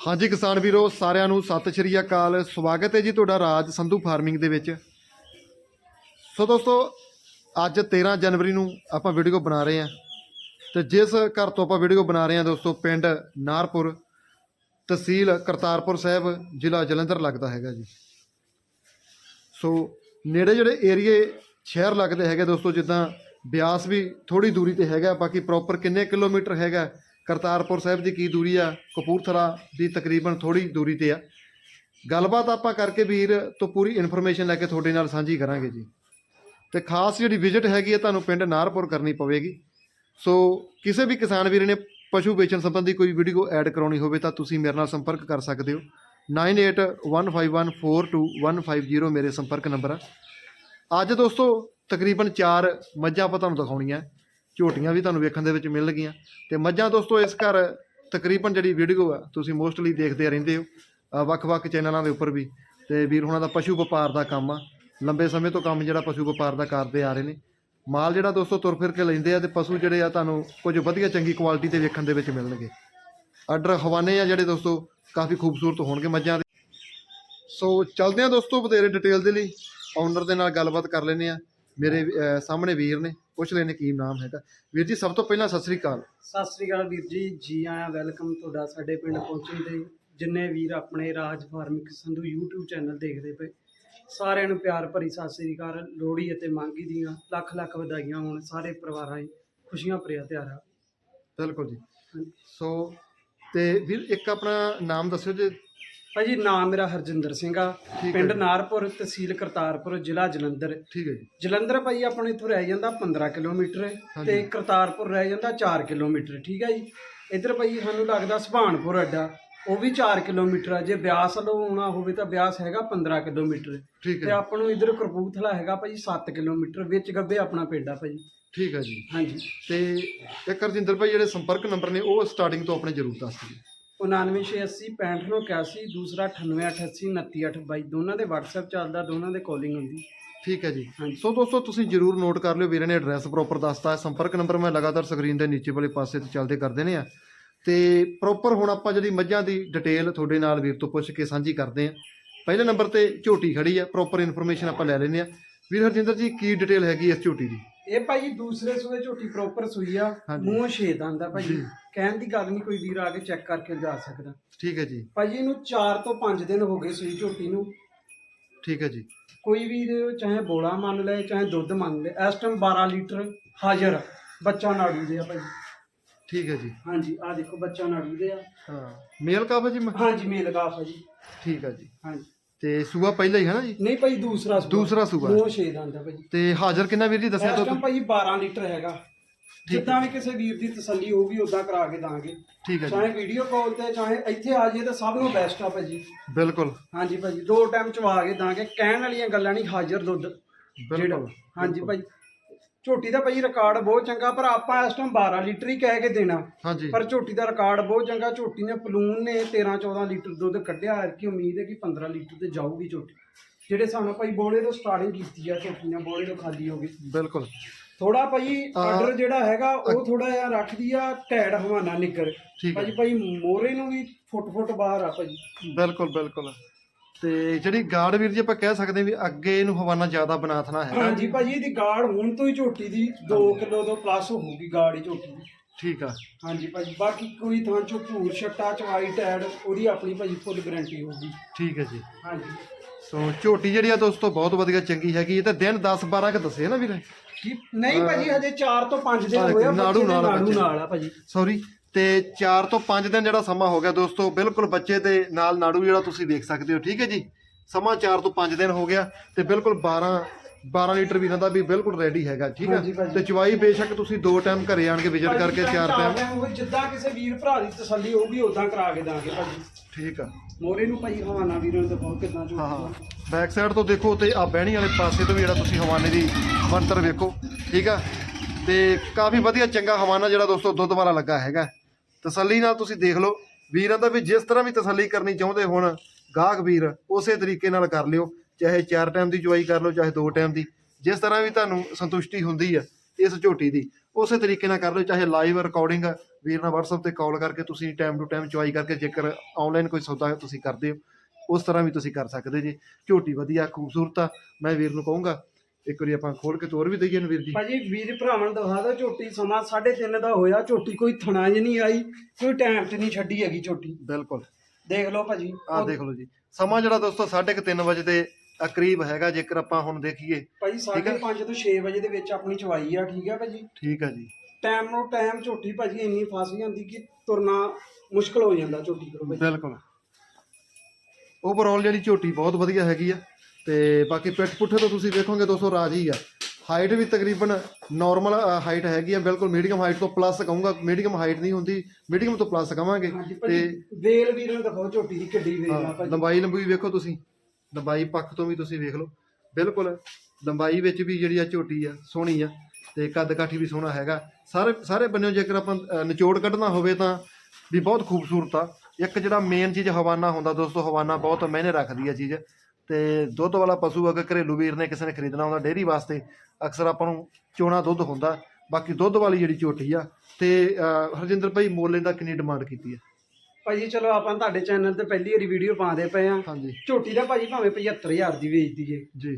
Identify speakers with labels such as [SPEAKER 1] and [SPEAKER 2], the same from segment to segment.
[SPEAKER 1] ਹਾਂਜੀ ਕਿਸਾਨ ਵੀਰੋ, ਸਾਰਿਆਂ ਨੂੰ ਸਤਿ ਸ਼੍ਰੀ ਅਕਾਲ। ਸਵਾਗਤ ਹੈ ਜੀ ਤੁਹਾਡਾ ਰਾਜ ਸੰਧੂ ਫਾਰਮਿੰਗ ਦੇ ਵਿੱਚ। ਸੋ ਦੋਸਤੋ, ਅੱਜ 13 ਜਨਵਰੀ ਨੂੰ ਆਪਾਂ ਵੀਡੀਓ ਬਣਾ ਰਹੇ ਹਾਂ। ਤੇ ਜਿਸ ਘਰ ਤੋਂ ਆਪਾਂ ਵੀਡੀਓ ਬਣਾ ਰਹੇ ਹਾਂ ਦੋਸਤੋ, ਪਿੰਡ ਨਾਰਪੁਰ, ਤਹਿਸੀਲ ਕਰਤਾਰਪੁਰ ਸਾਹਿਬ, ਜ਼ਿਲ੍ਹਾ ਜਲੰਧਰ ਲੱਗਦਾ ਹੈਗਾ ਜੀ। ਸੋ ਨੇੜੇ ਜਿਹੜੇ ਏਰੀਏ, ਸ਼ਹਿਰ ਲੱਗਦੇ ਹੈਗੇ ਦੋਸਤੋ, ਜਿੱਦਾਂ ਬਿਆਸ ਵੀ ਥੋੜੀ ਦੂਰੀ ਤੇ ਹੈਗਾ, ਬਾਕੀ ਪ੍ਰੋਪਰ ਕਿੰਨੇ ਕਿਲੋਮੀਟਰ ਹੈਗਾ ਕਰਤਾਰਪੁਰ ਸਾਹਿਬ ਦੀ ਕੀ ਦੂਰੀ ਆ? ਕਪੂਰਥਲਾ ਦੀ ਤਕਰੀਬਨ ਥੋੜੀ ਦੂਰੀ ਤੇ ਆ। ਗੱਲਬਾਤ ਆਪਾਂ ਕਰਕੇ ਵੀਰ ਤੋਂ ਪੂਰੀ ਇਨਫੋਰਮੇਸ਼ਨ ਲੈ ਕੇ ਤੁਹਾਡੇ ਨਾਲ ਸਾਂਝੀ ਕਰਾਂਗੇ ਜੀ। ਤੇ ਖਾਸ ਜਿਹੜੀ ਵਿਜ਼ਿਟ ਹੈਗੀ ਹੈ ਤੁਹਾਨੂੰ ਪਿੰਡ ਨਾਰਪੁਰ ਕਰਨੀ ਪਵੇਗੀ। ਸੋ ਕਿਸੇ ਵੀ ਕਿਸਾਨ ਵੀਰ ਨੇ ਪਸ਼ੂ ਵੇਚਣ ਸੰਬੰਧੀ ਕੋਈ ਵੀਡੀਓ ਐਡ ਕਰਾਉਣੀ ਹੋਵੇ ਤਾਂ ਤੁਸੀਂ ਮੇਰੇ ਨਾਲ ਸੰਪਰਕ ਕਰ ਸਕਦੇ ਹੋ। 9815142150 ਮੇਰੇ ਸੰਪਰਕ ਨੰਬਰ ਆ। ਅੱਜ ਦੋਸਤੋ ਤਕਰੀਬਨ 4 ਮੱਝਾਂ ਆਪਾਂ ਤੁਹਾਨੂੰ ਦਿਖਾਉਣੀਆਂ। ਝੋਟੀਆਂ ਵੀ ਤੁਹਾਨੂੰ ਵੇਖਣ ਦੇ ਵਿੱਚ ਮਿਲਣਗੀਆਂ ਤੇ ਮੱਝਾਂ ਦੋਸਤੋ, ਇਸ ਘਰ ਤਕਰੀਬਨ ਜਿਹੜੀ ਵੀਡੀਓ ਆ, ਤੁਸੀਂ ਮੋਸਟਲੀ ਦੇਖਦੇ ਰਹਿੰਦੇ ਹੋ। ਵੱਖ-ਵੱਖ ਚੈਨਲਾਂ ਦੇ ਉੱਪਰ ਵੀ। ਤੇ ਵੀਰ ਹੁਣਾਂ ਦਾ ਪਸ਼ੂ ਵਪਾਰ ਦਾ ਕੰਮ ਆ। ਲੰਬੇ ਸਮੇਂ ਤੋਂ ਕੰਮ ਜਿਹੜਾ ਪਸ਼ੂ ਵਪਾਰ ਦਾ ਕਰਦੇ ਆ ਰਹੇ ਨੇ। ਮਾਲ ਜਿਹੜਾ ਦੋਸਤੋ, ਤੁਰ ਫਿਰ ਕੇ ਲੈਂਦੇ ਆ ਤੇ ਪਸ਼ੂ ਜਿਹੜੇ ਆ ਤੁਹਾਨੂੰ ਕੁਝ ਵਧੀਆ ਚੰਗੀ ਕੁਆਲਿਟੀ ਦੇ ਵੇਖਣ ਦੇ ਵਿੱਚ ਮਿਲਣਗੇ। ਆਰਡਰ ਹਵਾਨੇ ਆ ਜਿਹੜੇ ਦੋਸਤੋ, ਕਾਫੀ ਖੂਬਸੂਰਤ ਹੋਣਗੇ ਮੱਝਾਂ ਦੇ। ਸੋ ਚੱਲਦੇ ਆ ਦੋਸਤੋ ਵਧੇਰੇ ਡਿਟੇਲ ਦੇ ਲਈ। ਓਨਰ ਦੇ ਨਾਲ ਗੱਲਬਾਤ ਕਰ ਲੈਂਦੇ ਆ। ਮੇਰੇ ਸਾਹਮਣੇ ਵੀਰ ਨੇ ਪੁੱਛ ਲੈਣੇ ਕੀ ਨਾਮ ਹੈਗਾ। ਵੀਰ ਜੀ ਸਭ ਤੋਂ ਪਹਿਲਾਂ ਸਤਿ ਸ੍ਰੀ ਅਕਾਲ।
[SPEAKER 2] ਸਤਿ ਸ੍ਰੀ ਅਕਾਲ ਵੀਰ ਜੀ ਜੀ ਆਇਆਂ ਵੈਲਕਮ ਤੁਹਾਡਾ ਸਾਡੇ ਪਿੰਡ ਪਹੁੰਚਣ ਤੇ। ਜਿੰਨੇ ਵੀਰ ਆਪਣੇ Raj farming Sandhu YouTube channel ਦੇਖਦੇ ਪਏ ਸਾਰਿਆਂ ਨੂੰ ਪਿਆਰ ਭਰੀ ਸਤਿ ਸ੍ਰੀ ਅਕਾਲ। ਲੋਹੜੀ ਅਤੇ ਮਾਂਗੀ ਦੀਆਂ ਲੱਖ ਲੱਖ ਵਧਾਈਆਂ ਹੋਣ ਸਾਰੇ ਪਰਿਵਾਰਾਂ 'ਚ ਖੁਸ਼ੀਆਂ ਭਰਿਆ ਆ।
[SPEAKER 1] ਬਿਲਕੁਲ ਜੀ। ਸੋ ਤੇ ਵੀਰ ਇੱਕ ਆਪਣਾ ਨਾਮ ਦੱਸਿਓ ਜੇ
[SPEAKER 2] ਭਾਜੀ ਨਾਮ ਮੇਰਾ ਹਰਜਿੰਦਰ ਸਿੰਘ ਆ। ਪਿੰਡ। ਨਾਰਪੁਰ ਤਹਿਸੀਲ ਕਰਤਾਰਪੁਰ ਜ਼ਿਲ੍ਹਾ ਜਲੰਧਰ।
[SPEAKER 1] ਠੀਕ ਹੈ ਜੀ।
[SPEAKER 2] ਜਲੰਧਰ ਭਾਈ ਆਪਣੇ ਇੱਥੋਂ ਰਹਿ ਜਾਂਦਾ 15 ਕਿਲੋਮੀਟਰ। ਤੇ ਕਰਤਾਰਪੁਰ ਰਹਿ ਜਾਂਦਾ 4 ਕਿਲੋਮੀਟਰ ਠੀਕ ਹੈ ਜੀ। ਇੱਧਰ ਭਾਈ ਸਾਨੂੰ ਲੱਗਦਾ ਸੁਭਾਨਪੁਰ ਅੱਡਾ ਉਹ ਵੀ 4 ਕਿਲੋਮੀਟਰ ਆ। ਜੇ ਬਿਆਸ ਵੱਲੋਂ ਆਉਣਾ ਹੋਵੇ ਤਾਂ ਬਿਆਸ ਹੈਗਾ 15 ਕਿਲੋਮੀਟਰ। ਤੇ ਆਪਾਂ ਨੂੰ ਇੱਧਰ ਕਰਪੂਥਲਾ ਹੈਗਾ ਭਾਈ 7 ਕਿਲੋਮੀਟਰ ਵਿੱਚ ਗੱਬੇ ਆਪਣਾ ਪਿੰਡ ਆ ਭਾਈ
[SPEAKER 1] ਠੀਕ ਹੈ ਜੀ।
[SPEAKER 2] ਹਾਂਜੀ।
[SPEAKER 1] ਤੇ ਇੱਕ ਹਰਜਿੰਦਰ ਭਾਈ ਜਿਹੜੇ ਸੰਪਰਕ ਨੰਬਰ ਨੇ ਉਹ ਸਟਾਰਟਿੰਗ ਤੋਂ ਆਪਣੇ ਜ਼ਰੂਰ ਦੱਸ ਦਿਓ।
[SPEAKER 2] 99680 6581 ਦੂਸਰਾ 9888 ਦੋਨਾਂ ਦੇ WhatsApp ਚੱਲਦਾ ਦੋਨਾਂ ਦੇ ਕਾਲਿੰਗ ਹੁੰਦੀ।
[SPEAKER 1] ਠੀਕ ਹੈ ਜੀ। ਸੋ ਦੋਸਤੋ ਤੁਸੀਂ ਜਰੂਰ ਨੋਟ ਕਰ ਲਿਓ ਵੀਰੇ ਨੇ ਐਡਰੈਸ ਪ੍ਰੋਪਰ ਦੱਸਤਾ। ਹੈ ਸੰਪਰਕ ਨੰਬਰ ਮੈਂ ਲਗਾਤਾਰ ਸਕਰੀਨ ਦੇ ਨੀਚੇ ਵਾਲੇ ਪਾਸੇ ਤੇ ਚੱਲਦੇ ਕਰਦੇ ਨੇ ਆ। ਤੇ ਪ੍ਰੋਪਰ ਹੁਣ ਆਪਾਂ ਜਿਹੜੀ ਮੱਝਾਂ ਦੀ ਡਿਟੇਲ ਤੁਹਾਡੇ ਨਾਲ ਵੀਰ ਤੋਂ ਪੁੱਛ ਕੇ ਸਾਂਝੀ ਕਰਦੇ ਆ ਪਹਿਲੇ ਨੰਬਰ ਤੇ ਝੋਟੀ ਖੜੀ ਆ ਪ੍ਰੋਪਰ ਇਨਫੋਰਮੇਸ਼ਨ ਆਪਾਂ ਲੈ ਲੈਂਦੇ ਆ ਵੀਰ ਹਰਜਿੰਦਰ ਜੀ ਕੀ ਡਿਟੇਲ ਹੈਗੀ ਇਸ ਝੋਟੀ ਦੀ?
[SPEAKER 2] ਇਹ ਭਾਈ ਦੂਸਰੇ ਸੂਏ ਝੋਟੀ ਪ੍ਰੋਪਰ ਸੂਈ ਆ।
[SPEAKER 1] ਹਾਂਜੀ।
[SPEAKER 2] ਮੂੰਹ ਛੇਦ ਆਂਦਾ ਭਾਈ।
[SPEAKER 1] ਜੀ।
[SPEAKER 2] ਕਹਿਣ ਦੀ ਗੱਲ ਨਹੀਂ ਕੋਈ ਵੀਰ ਆ ਕੇ ਚੈੱਕ ਕਰਕੇ ਜਾ ਸਕਦਾ।
[SPEAKER 1] ਠੀਕ ਹੈ ਜੀ।
[SPEAKER 2] ਭਾਜੀ ਇਹਨੂੰ 4 ਤੋਂ 5 ਦਿਨ ਹੋ ਗਏ ਸੂਈ ਝੋਟੀ ਨੂੰ।
[SPEAKER 1] ਠੀਕ ਹੈ ਜੀ।
[SPEAKER 2] ਕੋਈ ਵੀਰ ਚਾਹੇ ਬੋਲਾ ਮੰਨ ਲਏ ਚਾਹੇ ਦੁੱਧ ਮੰਨ ਲਏ ਇਸ ਟਾਈਮ 12 ਲੀਟਰ ਹਾਜ਼ਰ ਆ। ਬੱਚਾ ਨਾੜੂ ਦੇ ਆ ਭਾਜੀ
[SPEAKER 1] ਠੀਕ ਹੈ ਜੀ।
[SPEAKER 2] ਹਾਂਜੀ ਆ ਦੇਖੋ ਬੱਚਾ ਨਾੜੂ ਦੇ ਆ।
[SPEAKER 1] ਹਾਂ। ਮੇਲ ਕਾਫ ਜੀ? ਮ-
[SPEAKER 2] ਹਾਂਜੀ ਮੇਲ ਗਾਫ ਆ ਜੀ?
[SPEAKER 1] ਠੀਕ ਹੈ ਜੀ।
[SPEAKER 2] ਹਾਂਜੀ।
[SPEAKER 1] ਤੇ ਸੂਆ ਪਹਿਲਾ ਹੀ ਹੈ ਨਾ ਜੀ?
[SPEAKER 2] ਨਹੀਂ ਭਾਈ ਦੂਸਰਾ ਸੂਆ
[SPEAKER 1] ਦੂਸਰਾ ਸੂਆ।
[SPEAKER 2] ਮੂੰਹ ਛੇਦ ਆਂਦਾ ਭਾਜੀ
[SPEAKER 1] ਤੇ ਹਾਜ਼ਰ ਕਿੰਨਾ ਵੀਰ ਜੀ ਦੱਸਿਆ
[SPEAKER 2] ਇਸ ਭਾਜੀ 12 ਲੀਟਰ ਹੈਗਾ। ਜਿੱਦਾਂ ਵੀ ਕਿਸੇ ਵੀਰ ਦੀ ਤਸੱਲੀ ਹੋਊਗੀ ਉਦਾਂ ਕਰਾ ਕੇ ਦਾਂਗੇ।
[SPEAKER 1] ਠੀਕ ਹੈ ਜੀ।
[SPEAKER 2] ਚਾਹੇ ਵੀਡੀਓ ਕਾਲ ਤੇ ਚਾਹੇ ਇੱਥੇ ਆ ਜਾਈਏ ਤਾਂ ਸਭ ਨੂੰ ਬੈਸਟ ਆ ਭਾਜੀ।
[SPEAKER 1] ਬਿਲਕੁਲ।
[SPEAKER 2] ਹਾਂਜੀ ਭਾਜੀ ਦੋ ਟਾਈਮ ਚਵਾ ਕੇ ਦਾਂਗੇ। ਕਹਿਣ ਵਾਲੀਆਂ ਗੱਲਾਂ ਨਹੀਂ ਹਾਜ਼ਰ ਦੁੱਧ।
[SPEAKER 1] ਬਿਲਕੁਲ।
[SPEAKER 2] ਹਾਂਜੀ ਭਾਜੀ ਝੋਟੀ ਦਾ ਭਾਜੀ ਰਿਕਾਰਡ ਬਹੁਤ ਚੰਗਾ ਪਰ ਆਪਾਂ ਇਸ ਟਾਈਮ 12 ਲੀਟਰ ਹੀ ਕਹਿ ਕੇ ਦੇਣਾ।
[SPEAKER 1] ਹਾਂਜੀ।
[SPEAKER 2] ਪਰ ਝੋਟੀ ਦਾ ਰਿਕਾਰਡ ਬਹੁਤ ਚੰਗਾ ਝੋਟੀ ਨੇ ਪਲੂਨ ਨੇ 13 14 ਲੀਟਰ ਦੁੱਧ ਕੱਢਿਆ ਹੈ ਕਿ ਉਮੀਦ ਹੈ ਕਿ 15 ਲੀਟਰ ਤੇ ਜਾਊਗੀ ਝੋਟੀ। ਜਿਹੜੇ ਸਾਨੂੰ ਭਾਈ ਬੋਲੇ ਤੋਂ ਸਟਾਰਟਿੰਗ ਕੀਤੀ ਆ ਝੋਟੀ ਨੇ ਬੋਲੇ ਤੋਂ ਖਾਲੀ ਹੋ ਗਈ।
[SPEAKER 1] ਬਿਲਕੁਲ।
[SPEAKER 2] ਥੋੜਾ ਭਾਈ ਆਰਡਰ ਜਿਹੜਾ ਹੈਗਾ ਉਹ ਥੋੜਾ ਜਿਹਾ ਰੱਖਦੀ ਆ ਟੈਡ ਹਵਾਨਾ
[SPEAKER 1] ਹੈ।
[SPEAKER 2] ਭਾਜੀ ਭਾਈ ਮੋਰੇ ਨੂੰ ਵੀ ਫੁੱਟ ਫੁੱਟ ਬਾਹਰ ਆ ਭਾਜੀ
[SPEAKER 1] ਬਿਲਕੁਲ ਬਿਲਕੁਲ। ਤੇ ਜਿਹੜੀ ਗਾਰਡ ਵੀਰ ਜੀ ਆਪਾਂ ਕਹਿ ਸਕਦੇ ਹਾਂ ਵੀ ਅੱਗੇ ਇਹਨੂੰ ਹਵਾਨਾ ਜ਼ਿਆਦਾ ਬਨਾਥਣਾ ਹੈ
[SPEAKER 2] ਹਾਂਜੀ ਭਾਜੀ ਇਹਦੀ ਗਾੜ ਹੁਣ ਤੋਂ ਹੀ ਝੋਟੀ ਦੀ 2 ਕਿਲੋ ਤੋਂ ਪਲੱਸ ਹੋਊਗੀ ਗਾੜ ਹੀ ਝੋਟੀ ਦੀ।
[SPEAKER 1] ਠੀਕ ਆ।
[SPEAKER 2] ਹਾਂਜੀ ਭਾਜੀ ਬਾਕੀ ਕੋਈ ਥਾਂ ਚੋਂ ਭੂਰ ਛੱਟਾ ਚਵਾਈ ਟੈਡ ਉਹਦੀ ਆਪਣੀ ਭਾਜੀ ਫੁੱਲ ਗਾਰੰਟੀ ਹੋਊਗੀ।
[SPEAKER 1] ਠੀਕ ਹੈ ਜੀ।
[SPEAKER 2] ਹਾਂਜੀ।
[SPEAKER 1] ਸੋ ਝੋਟੀ ਜਿਹੜੀ ਆ ਦੋਸਤੋ ਬਹੁਤ ਵਧੀਆ ਚੰਗੀ ਹੈਗੀ ਇਹ ਤਾਂ ਦਿਨ 10 12 ਕ ਦੱਸੇ ਨਾ ਵੀਰੇ?
[SPEAKER 2] ਕੀ ਨਹੀਂ ਭਾਜੀ ਹਜੇ 4 ਤੋਂ 5 ਦਿਨ ਹੋਏ ਆ
[SPEAKER 1] ਨਾੜੂ। ਨਾਲ ਆ
[SPEAKER 2] ਭਾਜੀ।
[SPEAKER 1] ਸੌਰੀ ਤੇ 4 ਤੋਂ 5 ਦਿਨ ਜਿਹੜਾ ਸਮਾਂ ਹੋ ਗਿਆ ਦੋਸਤੋ ਬਿਲਕੁਲ ਬੱਚੇ ਦੇ ਨਾਲ ਨਾੜੂ ਜਿਹੜਾ ਤੁਸੀਂ ਦੇਖ ਸਕਦੇ ਹੋ ਠੀਕ ਹੈ ਜੀ? ਸਮਾਂ 4 ਤੋਂ 5 ਦਿਨ ਹੋ ਗਿਆ ਤੇ ਬਿਲਕੁਲ 12 12 ਲੀਟਰ ਵੀਰਾਂ ਦਾ ਵੀ ਬਿਲਕੁਲ ਰੈਡੀ ਹੈਗਾ ਠੀਕ ਹੈ। ਤੇ ਚਵਾਈ ਬੇਸ਼ੱਕ ਤੁਸੀਂ ਦੋ ਟਾਈਮ ਘਰੇ ਆਣ ਕੇ ਵਿਜ਼ਿਟ ਕਰਕੇ ਚਾਰ ਟਾਈਮ
[SPEAKER 2] ਜਿੱਦਾਂ ਕਿਸੇ ਵੀਰ ਭਰਾ ਦੀ ਤਸੱਲੀ ਹੋਊਗੀ ਉਦਾਂ ਕਰਾ ਕੇ ਦਾਂਗੇ ਭਾਜੀ।
[SPEAKER 1] ਠੀਕ ਆ।
[SPEAKER 2] ਮੋਰੇ ਨੂੰ ਭਾਈ ਹਵਾਨਾ ਵੀਰਾਂ ਦਾ ਬਹੁਤ ਕਿਦਾਂ
[SPEAKER 1] ਹਾਂ ਹਾਂ। ਬੈਕ ਸਾਈਡ ਤੋਂ ਦੇਖੋ ਤੇ ਆ ਬਹਿਣੀ ਵਾਲੇ ਪਾਸੇ ਤੋਂ ਵੀ ਜਿਹੜਾ ਤੁਸੀਂ ਹਵਾਨੇ ਦੀ ਮੰਤਰ ਵੇਖੋ ਠੀਕ ਆ? ਤੇ ਕਾਫੀ ਵਧੀਆ ਚੰਗਾ ਹਵਾਨਾ ਜਿਹੜਾ ਦੋਸਤੋ ਦੁੱਧ ਵਾਲਾ ਲੱਗਾ ਹੈਗਾ। ਤਸੱਲੀ ਨਾਲ ਤੁਸੀਂ ਦੇਖ ਲਓ। ਵੀਰਾਂ ਦਾ ਵੀ ਜਿਸ ਤਰ੍ਹਾਂ ਵੀ ਤਸੱਲੀ ਕਰਨੀ ਚਾਹੁੰਦੇ ਹੋਣ, ਗਾਹਕ ਵੀਰ ਉਸੇ ਤਰੀਕੇ ਨਾਲ ਕਰ ਲਿਓ। ਚਾਹੇ ਚਾਰ ਟਾਈਮ ਦੀ ਚੁਆਈ ਕਰ ਲਓ, ਚਾਹੇ ਦੋ ਟਾਈਮ ਦੀ। ਜਿਸ ਤਰ੍ਹਾਂ ਵੀ ਤੁਹਾਨੂੰ ਸੰਤੁਸ਼ਟੀ ਹੁੰਦੀ ਆ, ਇਸ ਝੋਟੀ ਦੀ, ਉਸੇ ਤਰੀਕੇ ਨਾਲ ਕਰ ਲਓ। ਚਾਹੇ ਲਾਈਵ ਰਿਕਾਰਡਿੰਗ ਵੀਰ ਨਾਲ WhatsApp ਤੇ ਕਾਲ ਕਰਕੇ ਤੁਸੀਂ ਟਾਈਮ ਟੂ ਟਾਈਮ ਚੁਆਈ ਕਰਕੇ ਜੇਕਰ ਆਨਲਾਈਨ ਕੋਈ ਸੌਦਾ ਤੁਸੀਂ ਕਰਦੇ ਹੋ, ਉਸ ਤਰ੍ਹਾਂ ਵੀ ਤੁਸੀਂ ਕਰ ਸਕਦੇ ਜੀ। ਝੋਟੀ ਵਧੀਆ, ਖੂਬਸੂਰਤ ਆ। ਮੈਂ ਵੀਰ ਨੂੰ ਕਹੂੰਗਾ ਇੱਕ ਵਾਰੀ ਆਪਾਂ ਖੋਲ ਕੇ ਤੋਰ ਵੀ ਦਈਏ ਨੂੰ ਵੀਰ ਜੀ।
[SPEAKER 2] ਭਾਜੀ ਵੀਰ ਭਰਾਵਾਂ ਨੂੰ ਦਿਖਾ ਦਿਓ ਝੋਟੀ ਸਮਾਂ 3:30 ਦਾ ਹੋਇਆ ਝੋਟੀ ਕੋਈ ਥਣਾ ਜਿ ਨਹੀਂ ਆਈ ਕੋਈ ਟਾਈਮ ਤੇ ਨਹੀਂ ਛੱਡੀ ਹੈਗੀ ਝੋਟੀ।
[SPEAKER 1] ਬਿਲਕੁਲ।
[SPEAKER 2] ਦੇਖ ਲਓ ਭਾਜੀ।
[SPEAKER 1] ਆਹ ਦੇਖ ਲਓ ਜੀ। ਸਮਾਂ ਜਿਹੜਾ ਦੋਸਤੋ 3:30 ਵਜੇ ਦੇ ਕਰੀਬ ਹੈਗਾ ਜੇਕਰ ਆਪਾਂ ਹੁਣ ਦੇਖੀਏ।
[SPEAKER 2] ਭਾਜੀ 5:30 ਤੋਂ 6 ਵਜੇ ਦੇ ਵਿੱਚ ਆਪਣੀ ਚਵਾਈ ਆ ਠੀਕ ਹੈ ਭਾਜੀ?
[SPEAKER 1] ਠੀਕ ਆ ਜੀ।
[SPEAKER 2] ਟਾਈਮ ਨੂੰ ਟਾਈਮ ਝੋਟੀ ਭਾਜੀ ਇੰਨੀ ਫਸ ਜਾਂਦੀ ਕਿ ਤੁਰਨਾ ਮੁਸ਼ਕਲ ਹੋ ਜਾਂਦਾ ਝੋਟੀ ਕਰੋ ਭਾਜੀ।
[SPEAKER 1] ਬਿਲਕੁਲ। ਓਵਰਆਲ ਜਿਹੜੀ ਝੋਟੀ ਬਹੁਤ ਵਧੀਆ ਹੈਗੀ ਆ। ਤੇ ਬਾਕੀ ਪਿੱਠ ਪੁੱਠੇ ਤੋਂ ਤੁਸੀਂ ਦੇਖੋਗੇ ਦੋਸਤੋ ਰਾਜੀ ਆ। ਹਾਈਟ ਵੀ ਤਕਰੀਬਨ ਨਾਰਮਲ ਹਾਈਟ ਹੈਗੀ ਆ ਬਿਲਕੁਲ ਮੀਡੀਅਮ ਹਾਈਟ ਤੋਂ ਪਲੱਸ ਕਹੂੰਗਾ ਮੀਡੀਅਮ ਹਾਈਟ ਨਹੀਂ ਹੁੰਦੀ ਮੀਡੀਅਮ ਤੋਂ ਪਲੱਸ
[SPEAKER 2] ਹਾਂਜੀ
[SPEAKER 1] ਤੇ
[SPEAKER 2] ਵੇਲ ਵੀਰ ਨੂੰ ਦਿਖਾਓ ਝੋਟੀ ਦੀ ਕਿੱਡੀ ਵੇਲ ਆ
[SPEAKER 1] ਹਾਂ,
[SPEAKER 2] ਭਾਜੀ।
[SPEAKER 1] ਲੰਬਾਈ ਲੰਬੂਈ ਵੇਖੋ ਤੁਸੀਂ ਲੰਬਾਈ ਪੱਖ ਤੋਂ ਵੀ ਤੁਸੀਂ ਵੇਖ ਲਓ। ਬਿਲਕੁਲ ਲੰਬਾਈ ਵਿੱਚ ਵੀ ਜਿਹੜੀ ਆ ਝੋਟੀ ਆ ਸੋਹਣੀ ਆ ਤੇ ਕੱਦ ਕਾਠੀ ਵੀ ਸੋਹਣਾ ਹੈਗਾ। ਸਾਰੇ ਸਾਰੇ ਬੰਨਿਓ ਜੇਕਰ ਆਪਾਂ ਨਿਚੋੜ ਕੱਢਣਾ ਹੋਵੇ ਤਾਂ ਵੀ ਬਹੁਤ ਖੂਬਸੂਰਤ ਆ। ਇੱਕ ਜਿਹੜਾ ਮੇਨ ਚੀਜ਼ ਹਵਾਨਾ ਹੁੰਦਾ ਦੋਸਤੋ ਹਵਾਨਾ ਬਹੁਤ ਮਾਇਨੇ ਰੱਖਦੀ ਆ ਚੀਜ਼। ਤੇ ਦੁੱਧ ਵਾਲਾ ਪਸ਼ੂ ਅਗਰ ਘਰੇਲੂ ਵੀਰ ਨੇ ਕਿਸੇ ਨੇ ਖਰੀਦਣਾ ਹੁੰਦਾ ਡੇਅਰੀ ਵਾਸਤੇ ਅਕਸਰ ਆਪਾਂ ਨੂੰ ਚੋਣਾ ਦੁੱਧ ਹੁੰਦਾ। ਬਾਕੀ ਦੁੱਧ ਵਾਲੀ ਜਿਹੜੀ ਝੋਟੀ ਆ ਤੇ ਹਰਜਿੰਦਰ ਭਾਈ ਮੋਲੇ ਦਾ ਕਿੰਨੀ ਡਿਮਾਂਡ ਕੀਤੀ ਆ?
[SPEAKER 2] ਭਾਜੀ ਚਲੋ ਆਪਾਂ ਤੁਹਾਡੇ ਚੈਨਲ ਤੇ ਪਹਿਲੀ ਵਾਰੀ ਵੀਡੀਓ ਪਾਉਂਦੇ ਪਏ ਆ।
[SPEAKER 1] ਹਾਂਜੀ।
[SPEAKER 2] ਝੋਟੀ ਦਾ ਭਾਜੀ ਭਾਵੇਂ 75000 ਦੀ ਵੇਚ ਦਈਏ
[SPEAKER 1] ਜੀ।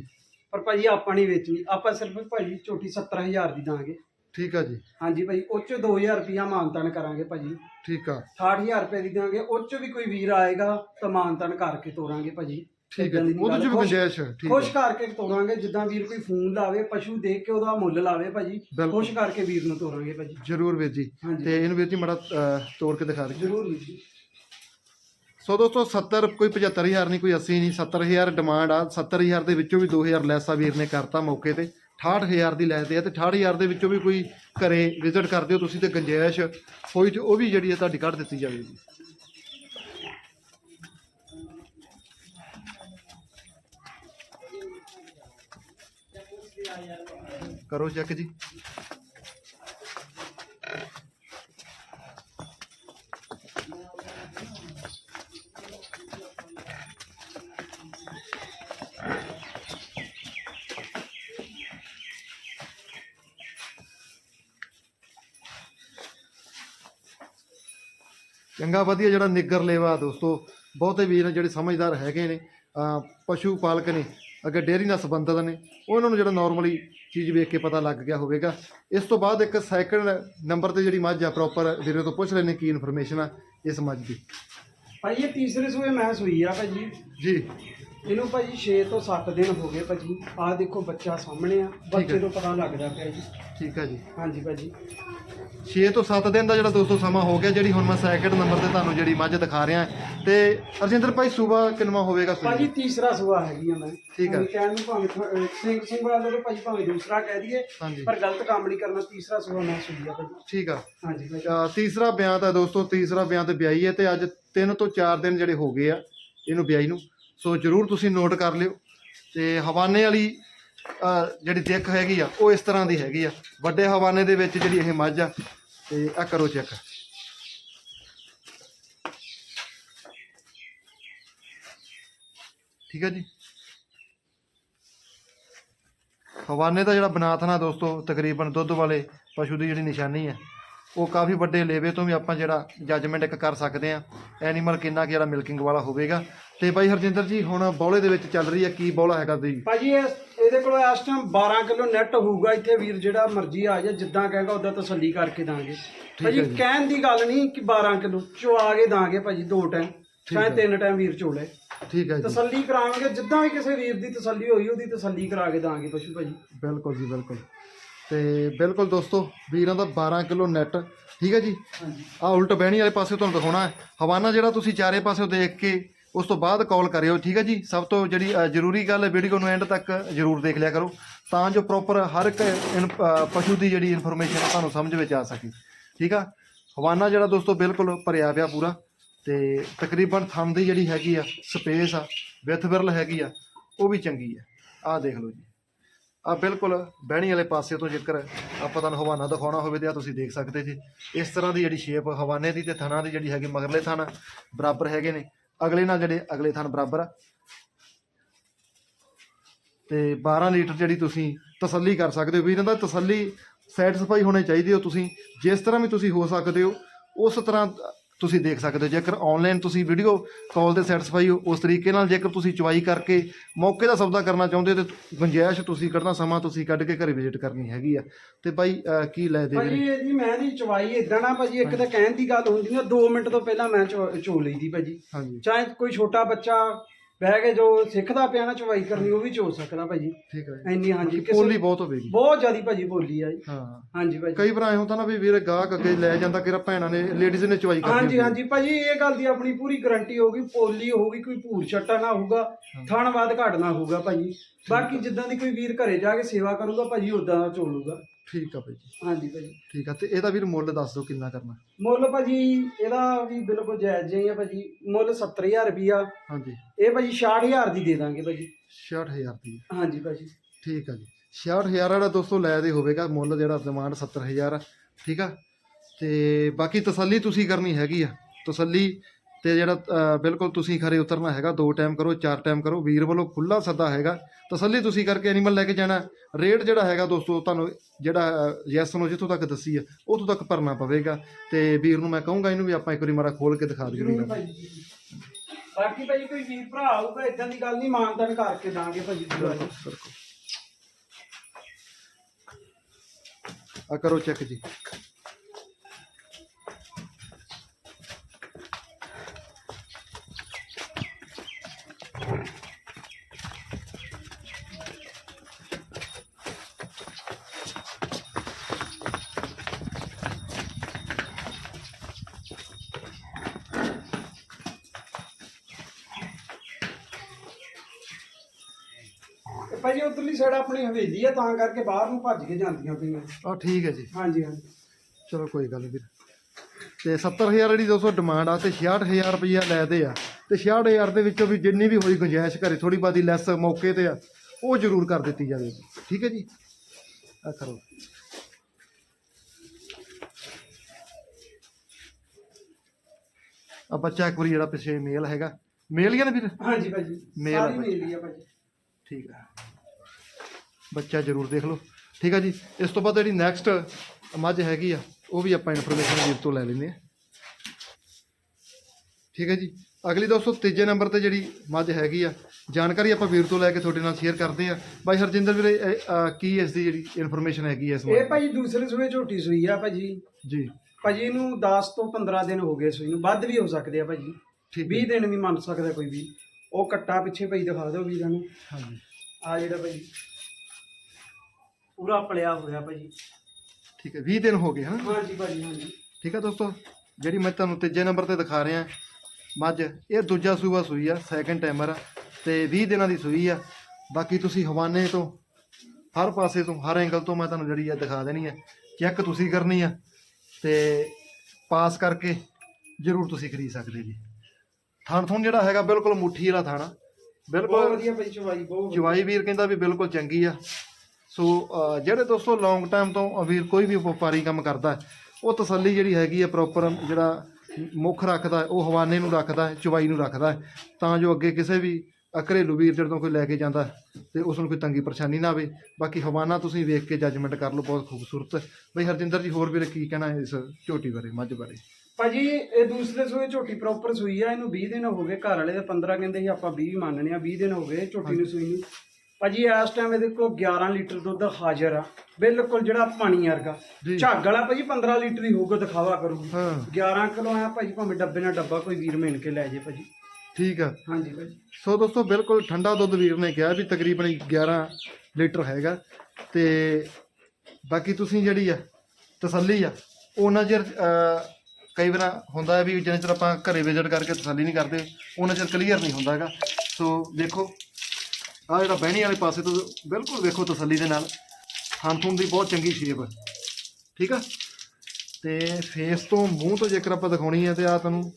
[SPEAKER 2] ਪਰ ਭਾਜੀ ਆਪਾਂ ਨਹੀਂ ਵੇਚਣੀ। ਆਪਾਂ ਸਿਰਫ ਭਾਜੀ ਝੋਟੀ 70000 ਦੀ ਦਾਂਗੇ।
[SPEAKER 1] ਠੀਕ ਆ ਜੀ।
[SPEAKER 2] ਹਾਂਜੀ ਭਾਜੀ ਉਹ ਚ 2000 ਰੁਪਿਆ ਮਾਨਤਨ ਕਰਾਂਗੇ ਭਾਜੀ।
[SPEAKER 1] ਠੀਕ ਆ।
[SPEAKER 2] 68000 ਰੁਪਏ ਦੀ ਦਾਂਗੇ। ਉਹ ਚ ਵੀ ਕੋਈ ਵੀਰ ਆਏਗਾ ਤਾਂ ਮਾਨਤਨ ਕਰਕੇ ਤੋਰਾਂਗੇ ਭਾਜੀ।
[SPEAKER 1] ਠੀਕ ਹੈ
[SPEAKER 2] ਏਦਾਂ ਦੀ
[SPEAKER 1] ਉਹਦੇ ਚ ਵੀ।
[SPEAKER 2] ਖੁਸ਼-
[SPEAKER 1] ਗੁੰਜਾਇਸ਼ ਹੈ, ਠੀਕ
[SPEAKER 2] ਖੁਸ਼
[SPEAKER 1] ਹੈ।
[SPEAKER 2] ਕਰਕੇ ਤੋਰਾਂਗੇ ਜਿੱਦਾਂ ਵੀਰ ਕੋਈ ਫੋਨ ਲਾਵੇ ਪਸ਼ੂ ਦੇਖ ਕੇ ਉਹਦਾ ਮੁੱਲ ਲਾਵੇ ਭਾਜੀ
[SPEAKER 1] ਬਿਲਕੁਲ।
[SPEAKER 2] ਖੁਸ਼ ਕਰਕੇ ਵੀਰ ਨੂੰ ਤੋਰਾਂਗੇ ਭਾਜੀ।
[SPEAKER 1] ਜਰੂਰ ਵੀਰ ਜੀ।
[SPEAKER 2] ਹਾਂਜੀ।
[SPEAKER 1] ਤੇ ਇਹਨੂੰ ਵੀਰ ਜੀ ਮੜਾ ਤੋੜ ਕੇ ਦਿਖਾ ਦਿਓ।
[SPEAKER 2] ਜ਼ਰੂਰ ਵੀਰ ਜੀ।
[SPEAKER 1] ਸੋ ਦੋਸਤੋ 70 ਕੋਈ 75000 ਨਹੀਂ ਕੋਈ 80 ਨਹੀਂ 70000 ਡਿਮਾਂਡ ਆ 70000 ਦੇ ਵਿੱਚੋਂ ਵੀ 2000 ਲੈਸਾ ਵੀਰ ਨੇ ਕਰਤਾ ਮੌਕੇ ਤੇ। 68000 ਦੀ ਲੈਦੇ ਆ ਤੇ 68000 ਦੇ ਵਿੱਚੋਂ ਵੀ ਕੋਈ ਘਰੇ ਵਿਜ਼ਿਟ ਕਰਦੇ ਹੋ ਤੁਸੀਂ ਤੇ ਗੰਜਾਇਸ਼। ਹੋਈ ਤੇ ਉਹ ਵੀ ਜਿਹੜੀ ਹੈ ਤੁਹਾਡੀ ਕੱਢ ਦਿੱਤੀ ਜਾਵੇਗੀ। ਕਰੋ ਚੈੱਕ ਜੀ। ਚੰਗਾ, ਵਧੀਆ ਜਿਹੜਾ ਨਿੱਗਰ ਲੇਵਾ ਦੋਸਤੋ, ਬਹੁਤੇ ਵੀਰ ਨੇ ਜਿਹੜੇ ਸਮਝਦਾਰ ਹੈਗੇ ਨੇ ਪਸ਼ੂ ਪਾਲਕ ਨੇ, ਅੱਗੇ ਡੇਅਰੀ ਨਾਲ ਸੰਬੰਧਿਤ ਨੇ ਉਹਨਾਂ ਨੂੰ ਜਿਹੜਾ ਨਾਰਮਲੀ ਚੀਜ਼ ਵੇਖ ਕੇ ਪਤਾ ਲੱਗ ਗਿਆ ਹੋਵੇਗਾ। ਇਸ ਤੋਂ ਬਾਅਦ ਇੱਕ ਸੈਕਿੰਡ ਨੰਬਰ ਤੇ ਜਿਹੜੀ ਮੱਝ ਆ ਪ੍ਰੋਪਰ ਵੀਰੇ ਤੋਂ ਪੁੱਛ ਲੈਣੇ ਕੀ ਇਨਫੋਰਮੇਸ਼ਨ ਆ ਇਸ ਮੱਝ ਦੀ।
[SPEAKER 2] ਭਾਜੀ ਇਹ ਤੀਸਰੇ ਸੂਏ ਮੈਂ ਸੂਈ ਆ ਭਾਜੀ
[SPEAKER 1] ਜੀ।
[SPEAKER 2] ਇਹਨੂੰ ਭਾਜੀ 6 ਤੋਂ 7 ਦਿਨ ਹੋ ਗਏ ਭਾਜੀ। ਆਹ ਦੇਖੋ ਬੱਚਾ ਸਾਹਮਣੇ ਆ ਬੱਚੇ ਤੋਂ ਪਤਾ ਲੱਗਦਾ ਪਿਆ ਜੀ।
[SPEAKER 1] ਠੀਕ ਆ ਜੀ।
[SPEAKER 2] ਹਾਂਜੀ ਭਾਜੀ।
[SPEAKER 1] 6 ਤੋਂ 7 ਦਿਨ ਦਾ ਜਿਹੜਾ ਦੋਸਤੋ ਸਮਾਂ ਹੋ ਗਿਆ ਜਿਹੜੀ ਹੁਣ ਮੈਂ ਸੈਕਿੰਡ ਨੰਬਰ ਤੇ ਤੁਹਾਨੂੰ ਜਿਹੜੀ ਮੱਝ ਦਿਖਾ ਰਿਹਾ ਤੇ ਅਰਜਿੰਦਰ ਭਾਈ ਸਵੇਰ ਕਿੰਨਵਾ ਹੋਵੇਗਾ ਸੂਈ?
[SPEAKER 2] ਭਾਜੀ ਤੀਸਰਾ ਸੂਆ ਹੈਗੀ ਆ ਮੈਂ।
[SPEAKER 1] ਠੀਕ ਆ।
[SPEAKER 2] ਹਾਂਜੀ, ਕਹਿਣ ਨੂੰ ਭਾਵੇਂ ਸਿੰਘ ਸਿੰਘ ਵਾਲੇ ਨੂੰ ਭਾਜੀ ਭਾਵੇਂ ਦੂਸਰਾ ਕਹਿ ਦਈਏ ਪਰ ਗਲਤ ਕੰਮ ਨਹੀਂ ਕਰਨਾ ਤੀਸਰਾ ਸੂਆ ਮੈਂ ਆ ਭਾਜੀ।
[SPEAKER 1] ਠੀਕ ਆ।
[SPEAKER 2] ਹਾਂਜੀ ਭਾਜੀ।
[SPEAKER 1] ਤੀਸਰਾ ਬਿਆਨ ਤਾਂ ਦੋਸਤੋ ਤੀਸਰਾ ਬਿਆਨ ਤੇ ਵਿਆਹੀ ਹੈ ਤੇ ਅੱਜ 3 ਤੋਂ 4 ਦਿਨ ਜਿਹੜੇ ਹੋ ਗਏ ਆ ਇਹਨੂੰ ਵਿਆਹੀ ਨੂੰ। ਸੋ ਜਰੂਰ ਤੁਸੀਂ ਨੋਟ ਕਰ ਲਿਓ। ਤੇ ਹਵਾਨੇ ਵਾਲੀ ਜਿਹੜੀ ਦਿੱਖ ਹੈਗੀ ਆ, ਉਹ ਇਸ ਤਰ੍ਹਾਂ ਦੀ ਹੈਗੀ ਆ। ਵੱਡੇ ਹਵਾਨੇ ਦੇ ਵਿੱਚ ਜਿਹੜੀ ਇਹ ਮੱਝ ਆ, ਤੇ ਆ ਕਰੋ ਚੈੱਕ। ਠੀਕ ਹੈ ਜੀ? ਹਵਾਨੇ ਦਾ ਜਿਹੜਾ ਬਨਾਥਨਾ ਦੋਸਤੋ, ਤਕਰੀਬਨ ਦੁੱਧ ਵਾਲੇ ਪਸ਼ੂ ਦੀ ਜਿਹੜੀ ਨਿਸ਼ਾਨੀ ਹੈ ਉਹ ਕਾਫੀ ਵੱਡੇ ਲੇਵੇ ਤੋਂ ਵੀ ਆਪਾਂ ਜਿਹੜਾ ਜੱਜਮੈਂਟ ਇੱਕ ਕਰ ਸਕਦੇ ਆ। ਐਨੀਮਲ ਕਿੰਨਾ ਕੁ ਜਿਹੜਾ ਮਿਲਕਿੰਗ ਵਾਲਾ ਹੋਵੇਗਾ। ਤੇ ਬਾਈ ਹਰਜਿੰਦਰ ਜੀ ਹੁਣ ਬੌਲੇ ਦੇ ਵਿੱਚ ਚੱਲ ਰਹੀ ਹੈ ਕੀ ਬੌਲਾ ਹੈਗਾ ਦੀ
[SPEAKER 2] ਭਾਜੀ ਇਹ ਇਹਦੇ ਕੋਲ ਇਸ ਟਾਈਮ 12 ਕਿਲੋ ਨੈਟ ਹੋਊਗਾ ਇੱਥੇ ਵੀਰ ਜਿਹੜਾ ਮਰਜ਼ੀ ਆ ਜਾ ਜਿੱਦਾਂ ਕਹੇਗਾ ਉਦਾਂ ਤਸੱਲੀ ਕਰਕੇ ਦਾਂਗੇ। ਭਾਜੀ
[SPEAKER 1] ਜੀ।
[SPEAKER 2] ਕਹਿਣ ਦੀ ਗੱਲ ਨਹੀਂ ਕਿ 12 ਕਿਲੋ ਚੁਆ ਕੇ ਦਾਂਗੇ ਭਾਜੀ ਦੋ ਟਾਈਮ ਚਾਹੇ ਤਿੰਨ ਟਾਈਮ ਵੀਰ ਚੋਲੇ।
[SPEAKER 1] ਠੀਕ ਹੈ ਜੀ।
[SPEAKER 2] ਤਸੱਲੀ ਕਰਾਵਾਂਗੇ ਜਿੱਦਾਂ ਵੀ ਕਿਸੇ ਵੀਰ ਦੀ ਤਸੱਲੀ ਹੋਈ ਉਹਦੀ ਤਸੱਲੀ ਕਰਾ ਕੇ ਦਾਂਗੇ ਪਸ਼ੂ ਭਾਜੀ।
[SPEAKER 1] ਬਿਲਕੁਲ ਜੀ ਬਿਲਕੁਲ। ਤੇ ਬਿਲਕੁਲ ਦੋਸਤੋ ਵੀਰਾਂ ਦਾ 12 ਕਿਲੋ ਨੈਟ ਠੀਕ ਹੈ ਜੀ? ਆ ਉਲਟ ਬਹਿਣੀ ਵਾਲੇ ਪਾਸੇ ਤੁਹਾਨੂੰ ਦਿਖਾਉਣਾ ਹੈ। ਹਵਾਨਾ ਜਿਹੜਾ ਤੁਸੀਂ ਚਾਰੇ ਪਾਸੇ ਦੇਖ ਕੇ ਉਸ ਤੋਂ ਬਾਅਦ ਕਾਲ ਕਰਿਓ, ਠੀਕ ਹੈ ਜੀ? ਸਭ ਤੋਂ ਜਿਹੜੀ ਜ਼ਰੂਰੀ ਗੱਲ ਹੈ ਵੀਡੀਓ ਨੂੰ ਐਂਡ ਤੱਕ ਜ਼ਰੂਰ ਦੇਖ ਲਿਆ ਕਰੋ, ਤਾਂ ਜੋ ਪ੍ਰੋਪਰ ਹਰ ਇੱਕ ਇਨ- ਪਸ਼ੂ ਦੀ ਜਿਹੜੀ ਇਨਫੋਰਮੇਸ਼ਨ ਤੁਹਾਨੂੰ ਸਮਝ ਵਿੱਚ ਆ ਸਕੇ, ਠੀਕ ਆ? ਹਵਾਨਾ ਜਿਹੜਾ ਦੋਸਤੋ, ਬਿਲਕੁਲ ਭਰਿਆ ਪਿਆ ਪੂਰਾ, ਤੇ ਤਕਰੀਬਨ ਥੰਮ ਦੀ ਜਿਹੜੀ ਹੈਗੀ ਆ ਸਪੇਸ ਆ ਵਿਥ ਵਿਰਲ ਹੈਗੀ ਆ, ਉਹ ਵੀ ਚੰਗੀ ਆ ਆਹ ਦੇਖ ਲਓ ਜੀ। ਆ ਬਿਲਕੁਲ ਬਹਿਣੀ ਵਾਲੇ ਪਾਸੇ ਤੋਂ ਜੇਕਰ ਆਪਾਂ ਤੁਹਾਨੂੰ ਹਵਾਨਾ ਦਿਖਾਉਣਾ ਹੋਵੇ ਤੇ ਆ ਤੁਸੀਂ ਦੇਖ ਸਕਦੇ ਜੀ। ਇਸ ਤਰ੍ਹਾਂ ਦੀ ਜਿਹੜੀ ਸ਼ੇਪ ਹਵਾਨੇ ਦੀ ਤੇ ਥਣਾ ਦੀ ਜਿਹੜੀ ਹੈਗੀ, ਮਗਰਲੇ ਥਣ ਬਰਾਬਰ ਹੈਗੇ ਨੇ। ਅਗਲੇ ਨਾਲ ਜਿਹੜੇ ਅਗਲੇ ਥਣ ਬਰਾਬਰ ਆ। ਤੇ 12 ਲੀਟਰ ਜਿਹੜੀ ਤੁਸੀਂ ਤਸੱਲੀ ਕਰ ਸਕਦੇ ਹੋ ਵੀ ਇਹਨਾਂ ਦਾ ਤਸੱਲੀ ਸੈਟੀਸਫਾਈ ਹੋਣੇ ਚਾਹੀਦੇ ਹੋ। ਤੁਸੀਂ ਜਿਸ ਤਰ੍ਹਾਂ ਵੀ ਤੁਸੀਂ ਹੋ ਸਕਦੇ ਹੋ, ਉਸ ਤਰ੍ਹਾਂ ਤੁਸੀਂ ਦੇਖ ਸਕਦੇ ਹੋ ਜੇਕਰ ਆਨਲਾਈਨ ਤੁਸੀਂ ਵੀਡੀਓ ਕਾਲ ਤੇ ਸੈਟੀਸਫਾਈ ਹੋ ਉਸ ਤਰੀਕੇ ਨਾਲ ਜੇਕਰ ਤੁਸੀਂ ਚੁਆਈ ਕਰਕੇ ਮੌਕੇ ਦਾ ਸੌਦਾ ਕਰਨਾ ਚਾਹੁੰਦੇ ਹੋ ਤੇ ਗੁੰਜਾਇਸ਼ ਤੁਸੀਂ ਕੱਢਣਾ ਸਮਾਂ ਤੁਸੀਂ ਕੱਢ ਕੇ ਘਰੇ ਵਿਜ਼ਿਟ ਕਰਨੀ ਹੈਗੀ ਆ। ਤੇ ਬਾਈ ਅਹ, ਕੀ ਲੈ ਦੇ
[SPEAKER 2] ਭਾਜੀ ਇਹ ਜੀ ਮੈਂ ਦੀ ਚਵਾਈ ਇਦਾਂ ਨਾ ਭਾਜੀ ਇੱਕ ਤਾਂ ਕਹਿਣ ਦੀ ਗੱਲ ਹੁੰਦੀ ਨਾ 2 ਮਿੰਟ ਤੋਂ ਪਹਿਲਾਂ ਮੈਂ ਚੋ ਚੋ ਲਈਦੀ ਭਾਜੀ।
[SPEAKER 1] ਹਾਂਜੀ।
[SPEAKER 2] ਚਾਹੇ ਕੋਈ ਛੋਟਾ ਬੱਚਾ ਬਹਿ ਕੇ ਜੋ ਸਿੱਖਦਾ ਪਿਆ ਨਾ ਚਵਾਈ ਕਰਨੀ ਉਹ ਵੀ ਚੋ ਸਕਦਾ ਭਾਜੀ
[SPEAKER 1] ਠੀਕ ਹੈ
[SPEAKER 2] ਇੰਨੀ ਹਾਂਜੀ
[SPEAKER 1] ਕਿ ਪੋਲੀ ਬਹੁਤ ਹੋਵੇਗੀ।
[SPEAKER 2] ਬਹੁਤ ਜ਼ਿਆਦੀ ਭਾਜੀ ਬੋਲੀ ਆ ਜੀ।
[SPEAKER 1] ਹਾਂ।
[SPEAKER 2] ਹਾਂਜੀ ਭਾਜੀ
[SPEAKER 1] ਕਈ ਵਾਰ ਐ ਹੁੰਦਾ ਨਾ ਵੀ ਵੀਰੇ ਗਾਹਕ ਅੱਗੇ ਲੈ ਜਾਂਦਾ ਕਿਰਾ ਭੈਣਾਂ ਨੇ ਲੇਡੀਜ਼ ਨੇ ਚੁਆਈ ਕਰਨੀ
[SPEAKER 2] ਹਾਂਜੀ ਹਾਂਜੀ ਭਾਜੀ ਇਹ ਗੱਲ ਦੀ ਆਪਣੀ ਪੂਰੀ ਗਾਰੰਟੀ ਹੋਊਗੀ ਪੋਲੀ ਹੋਊਗੀ ਕੋਈ ਭੂਰ ਛੱਟਾ ਨਾ ਹੋਊਗਾ ਥਣਵਾਦ ਘਾਟ ਨਾ ਹੋਊਗਾ ਭਾਜੀ। ਬਾਕੀ ਜਿੱਦਾਂ ਦੀ ਕੋਈ ਵੀਰ ਘਰੇ ਜਾ ਕੇ ਸੇਵਾ ਕਰੂਗਾ ਭਾਜੀ ਉਦਾਂ ਦਾ ਚੋਲੂਗਾ
[SPEAKER 1] ਠੀਕ ਆ ਬਾਈ ਜੀ।
[SPEAKER 2] ਹਾਂਜੀ ਭਾਜੀ
[SPEAKER 1] ਠੀਕ ਆ ਤੇ ਇਹਦਾ ਵੀਰ ਮੁੱਲ ਦੱਸ ਦਿਓ ਕਿੰਨਾ ਕਰਨਾ।
[SPEAKER 2] ਮੁੱਲ ਭਾਜੀ ਇਹਦਾ ਵੀ ਬਿਲਕੁਲ ਜਾਇਜ਼ ਜਿਹਾ ਹੀ ਆ ਭਾਜੀ। ਮੁੱਲ 70000 ਰੁਪਿਆ
[SPEAKER 1] ਹਾਂਜੀ।
[SPEAKER 2] ਇਹ ਭਾਜੀ 66000 ਦੀ ਦੇ ਦਾਂਗੇ ਭਾਜੀ।
[SPEAKER 1] 66000 ਦੀ
[SPEAKER 2] ਹਾਂਜੀ ਭਾਜੀ।
[SPEAKER 1] ਠੀਕ ਆ ਜੀ। 66000 ਵਾਲਾ ਦੋਸਤੋ ਲੈ ਦੇ ਹੋਵੇਗਾ ਮੁੱਲ ਜਿਹੜਾ ਡਿਮਾਂਡ 70000 ਆ। ਠੀਕ ਆ ਤੇ ਬਾਕੀ ਤਸੱਲੀ ਤੁਸੀਂ ਕਰਨੀ ਹੈਗੀ ਆ। ਤਸੱਲੀ ਤੇ ਜਿਹੜਾ ਬਿਲਕੁਲ ਤੁਸੀਂ ਖਰੇ ਉਤਰਨਾ ਹੈਗਾ ਦੋ ਟਾਈਮ ਕਰੋ ਚਾਰ ਟਾਈਮ ਕਰੋ ਵੀਰ ਵੱਲੋਂ ਖੁੱਲਾ ਸੱਦਾ ਹੈਗਾ। ਤਸੱਲੀ ਤੁਸੀਂ ਕਰਕੇ ਐਨੀਮਲ ਲੈ ਕੇ ਜਾਣਾ। ਰੇਟ ਜਿਹੜਾ ਹੈਗਾ ਦੋਸਤੋ ਤੁਹਾਨੂੰ ਜਿਹੜਾ ਯੈਸ ਨੂੰ ਜਿੱਥੋਂ ਤੱਕ ਦੱਸੀ ਆ ਉਥੋਂ ਤੱਕ ਭਰਨਾ ਪਵੇਗਾ। ਤੇ ਵੀਰ ਨੂੰ ਮੈਂ ਕਹੂੰਗਾ ਇਹਨੂੰ ਵੀ ਆਪਾਂ ਇੱਕ ਵਾਰੀ ਮਾਰਾ ਖੋਲ ਕੇ ਦਿਖਾ
[SPEAKER 2] ਜੀ। ਬਾਕੀ ਭਾਜੀ ਕੋਈ ਵੀਰ ਭਰਾ ਆਊਗਾ ਇਦਾਂ ਦੀ ਗੱਲ ਨਹੀਂ ਮਾਨਦਾਨ ਕਰਕੇ ਦਾਂਗੇ
[SPEAKER 1] ਬਿਲਕੁਲ ਆ ਕਰੋ ਚੈੱਕ ਜੀ।
[SPEAKER 2] ਤੇ ਭਾਜੀ ਉਧਰਲੀ ਸਾਈਡ ਆਪਣੀ ਹਵੇਲੀ ਆ ਤਾਂ ਕਰਕੇ ਬਾਹਰ ਨੂੰ ਭੱਜ ਕੇ ਜਾਂਦੀਆਂ ਪਈਆਂ।
[SPEAKER 1] ਆ ਠੀਕ ਹੈ ਜੀ।
[SPEAKER 2] ਹਾਂਜੀ ਹਾਂਜੀ।
[SPEAKER 1] ਚਲੋ ਕੋਈ ਗੱਲ ਨਹੀਂ ਵੀਰ। ਤੇ 70000 ਜਿਹੜੀ 200 ਡਿਮਾਂਡ ਆ ਤੇ 66000 ਰੁਪਈਆ ਲੈਦੇ ਆ। ਤੇ 66000 ਦੇ ਵਿੱਚੋਂ ਵੀ ਜਿੰਨੀ ਵੀ ਹੋਈ ਗੁੰਜਾਇਸ਼ ਕਰੇ ਥੋੜੀ ਬਾਦੀ ਲੈਸ ਮੌਕੇ ਤੇ ਆ ਉਹ ਜ਼ਰੂਰ ਕਰ ਦਿੱਤੀ ਜਾਵੇਗੀ ਠੀਕ ਹੈ ਜੀ? ਆ ਕਰੋ। ਆ ਬੱਚਾ ਇੱਕ ਵਾਰੀ ਜਿਹੜਾ ਪਿੱਛੇ ਮੇਲ ਹੈਗਾ। ਮੇਲ ਹੀ ਆ ਨਾ ਵੀਰ?
[SPEAKER 2] ਹਾਂਜੀ ਭਾਜੀ
[SPEAKER 1] ਮੇਲ ਆ
[SPEAKER 2] ਸਾਰੀ
[SPEAKER 1] ਭਾਜੀ।
[SPEAKER 2] ਮੇਲ ਹੀ ਆ ਭਾਜੀ
[SPEAKER 1] ਠੀਕ ਹੈ। ਬੱਚਾ ਜ਼ਰੂਰ ਦੇਖ ਲਓ। ਠੀਕ ਹੈ ਜੀ। ਇਸ ਤੋਂ ਬਾਅਦ ਜਿਹੜੀ ਨੈਕਸਟ ਮੱਝ ਹੈਗੀ ਆ ਉਹ ਵੀ ਆਪਾਂ ਇਨਫੋਰਮੇਸ਼ਨ ਵੀਰ ਤੋਂ ਲੈ ਲੈਂਦੇ ਆ ਠੀਕ ਹੈ ਜੀ। ਅਗਲੀ ਦੋਸਤੋ ਤੀਜੇ ਨੰਬਰ ਤੇ ਜਿਹੜੀ ਮੱਝ ਹੈਗੀ ਆ ਜਾਣਕਾਰੀ ਆਪਾਂ ਵੀਰ ਤੋਂ ਲੈ ਕੇ ਤੁਹਾਡੇ ਨਾਲ ਸ਼ੇਅਰ ਕਰਦੇ ਆ ਬਾਈ ਹਰਜਿੰਦਰ ਵੀਰੇ ਇਹ, ਅਹ, ਕੀ ਇਸ ਦੀ ਜਿਹੜੀ ਇਨਫੋਰਮੇਸ਼ਨ ਹੈਗੀ ਆ ਇਸ
[SPEAKER 2] ਇਹ
[SPEAKER 1] ਮੱਝ
[SPEAKER 2] ਭਾਜੀ ਦੂਸਰੇ ਸੂਏ ਝੋਟੀ ਸੂਈ ਆ ਭਾਜੀ।
[SPEAKER 1] ਜੀ।
[SPEAKER 2] ਭਾਜੀ ਇਹਨੂੰ 10 ਤੋਂ 15 ਦਿਨ ਹੋ ਗਏ ਸੂਈ ਨੂੰ। ਵੱਧ ਵੀ ਹੋ ਸਕਦੇ ਆ ਭਾਜੀ।
[SPEAKER 1] ਠੀਕ
[SPEAKER 2] 20 ਦਿਨ ਵੀ ਮੰਨ ਸਕਦਾ ਕੋਈ ਵੀ। ਉਹ ਕੱਟਾ ਪਿੱਛੇ ਭਾਈ ਦਿਖਾ ਦਿਓ ਵੀਰਾਂ ਨੂੰ।
[SPEAKER 1] ਹਾਂਜੀ।
[SPEAKER 2] ਆ ਜਿਹੜਾ ਭਾਜੀ ਪੂਰਾ ਪਲਿਆ ਹੋਇਆ ਭਾਜੀ
[SPEAKER 1] ਠੀਕ ਹੈ 20 ਦਿਨ ਹੋ ਗਏ ਹਨਾ?
[SPEAKER 2] ਹਾਂਜੀ ਭਾਜੀ ਹਾਂਜੀ।
[SPEAKER 1] ਠੀਕ ਹੈ ਦੋਸਤੋ ਜਿਹੜੀ ਮੈਂ ਤੁਹਾਨੂੰ ਤੀਜੇ ਨੰਬਰ ਤੇ ਦਿਖਾ ਰਿਹਾ ਮੱਝ ਇਹ ਦੂਜਾ ਸੂਆ ਸੂਈ ਆ ਸੈਕੰਡ ਟਾਈਮਰ ਆ ਤੇ 20 ਦਿਨਾਂ ਦੀ ਸੂਈ ਆ। ਬਾਕੀ ਤੁਸੀਂ ਹਵਾਨੇ ਤੋਂ ਹਰ ਪਾਸੇ ਤੋਂ ਹਰ ਐਂਗਲ ਤੋਂ ਮੈਂ ਤੁਹਾਨੂੰ ਜਿਹੜੀ ਆ ਦਿਖਾ ਦੇਣੀ ਆ। ਚੈੱਕ ਤੁਸੀਂ ਕਰਨੀ ਆ ਤੇ ਪਾਸ ਕਰਕੇ ਜ਼ਰੂਰ ਤੁਸੀਂ ਖਰੀਦ ਸਕਦੇ ਜੀ। ਥਣ ਥਣ ਜਿਹੜਾ ਹੈਗਾ ਬਿਲਕੁਲ ਮੁੱਠੀ ਵਾਲਾ ਥਾਣਾ
[SPEAKER 2] ਬਹੁਤ
[SPEAKER 1] ਬਿਲਕੁਲ
[SPEAKER 2] ਵਧੀਆ ਭਾਈ ਚਵਾਈ ਬਹੁਤ ਵਧੀਆ।
[SPEAKER 1] ਜਵਾਈ ਵੀਰ ਕਹਿੰਦਾ ਵੀ ਬਿਲਕੁਲ ਚੰਗੀ ਆ। ਸੋ ਅਹ, ਜਿਹੜੇ ਦੋਸਤੋ ਲੌਂਗ ਟਾਈਮ ਤੋਂ ਵੀਰ ਕੋਈ ਵੀ ਵਪਾਰੀ ਕੰਮ ਕਰਦਾ ਹੈ, ਉਹ ਤਸੱਲੀ ਜਿਹੜੀ ਹੈਗੀ ਆ ਪ੍ਰੋਪਰ ਜਿਹੜਾ ਮੁੱਖ ਰੱਖਦਾ ਹੈ, ਉਹ ਹਵਾਨੇ ਨੂੰ ਰੱਖਦਾ ਹੈ ਚਵਾਈ ਨੂੰ ਰੱਖਦਾ ਹੈ, ਤਾਂ ਜੋ ਅੱਗੇ ਕਿਸੇ ਵੀ ਅ, ਘਰੇਲੂ ਵੀਰ ਜਦੋਂ ਕੋਈ ਲੈ ਕੇ ਜਾਂਦਾ ਹੈ, ਤੇ ਉਸ ਨੂੰ ਕੋਈ ਤੰਗੀ ਪਰੇਸ਼ਾਨੀ ਨਾ ਆਵੇ। ਬਾਕੀ ਹਵਾਨਾ ਤੁਸੀਂ ਵੇਖ ਕੇ ਜੱਜਮੈਂਟ ਕਰ ਲਓ ਬਹੁਤ ਖੂਬਸੂਰਤ ਹੈ। ਬਈ ਹਰਜਿੰਦਰ ਜੀ ਹੋਰ ਵੀਰੇ ਕੀ ਕਹਿਣਾ ਹੈ ਇਸ ਝੋਟੀ ਬਾਰੇ ਮੱਝ ਬਾਰੇ?
[SPEAKER 2] ਭਾਜੀ ਇਹ ਦੂਸਰੇ ਸੂਏ ਝੋਟੀ ਪ੍ਰੋਪਰ ਸੂਈ ਆ ਇਹਨੂੰ 20 ਦਿਨ ਹੋ ਗਏ ਘਰ ਵਾਲੇ ਦੇ 15 ਕਹਿੰਦੇ ਸੀ ਆਪਾਂ 20 ਮੰਨਨੇ ਆ 20 ਦਿਨ ਹੋ ਗਏ ਝੋਟੀ ਨੂੰ ਸੂਈ ਨੂੰ। ਭਾਜੀ ਇਸ ਟਾਈਮ ਇਹਦੇ ਕੋਲ 11 ਲੀਟਰ ਦੁੱਧ ਹਾਜ਼ਰ ਆ। ਬਿਲਕੁਲ ਜਿਹੜਾ ਪਾਣੀ ਵਰਗਾ। ਝੱਗ ਵਾਲਾ ਭਾਜੀ 15 ਲੀਟਰ ਹੀ ਹੋਊਗਾ ਦਿਖਾਵਾ ਕਰੂ
[SPEAKER 1] ਹਾਂ।
[SPEAKER 2] 11 ਕਿਲੋ ਆ ਭਾਜੀ ਭਾਵੇਂ ਡੱਬੇ ਨਾਲ ਡੱਬਾ ਕੋਈ ਵੀਰ ਮਿਣ ਕੇ ਲੈ ਜੇ ਭਾਜੀ।
[SPEAKER 1] ਠੀਕ ਆ।
[SPEAKER 2] ਹਾਂਜੀ ਭਾਜੀ।
[SPEAKER 1] ਸੋ ਦੋਸਤੋ ਬਿਲਕੁਲ ਠੰਡਾ ਦੁੱਧ ਵੀਰ ਨੇ ਕਿਹਾ ਵੀ ਤਕਰੀਬਨ 11 ਲੀਟਰ ਹੈਗਾ। ਤੇ ਬਾਕੀ ਤੁਸੀਂ ਜਿਹੜੀ ਆ ਤਸੱਲੀ ਆ ਉਹਨਾਂ ਚਿਰ ਕਈ ਵਾਰ ਹੁੰਦਾ ਹੈ ਵੀ ਜਿੰਨੇ ਚਿਰ ਆਪਾਂ ਘਰੇ ਵਿਜ਼ਿਟ ਕਰਕੇ ਤਸੱਲੀ ਨਹੀਂ ਕਰਦੇ ਉਹਨਾਂ ਚਿਰ ਕਲੀਅਰ ਨਹੀਂ ਹੁੰਦਾ ਹੈਗਾ। ਸੋ ਦੇਖੋ ਆ ਜਿਹੜਾ ਬਹਿਣੀ ਵਾਲੇ ਪਾਸੇ ਤੋਂ ਬਿਲਕੁਲ ਵੇਖੋ ਤਸੱਲੀ ਦੇ ਨਾਲ ਥੁਣ ਦੀ ਬਹੁਤ ਚੰਗੀ ਸ਼ੇਪ ਹੈ। ਠੀਕ ਆ? ਤੇ ਫੇਸ ਤੋਂ ਮੂੰਹ ਤੋਂ ਜੇਕਰ ਆਪਾਂ ਦਿਖਾਉਣੀ ਹੈ ਤੇ ਆ ਤੁਹਾਨੂੰ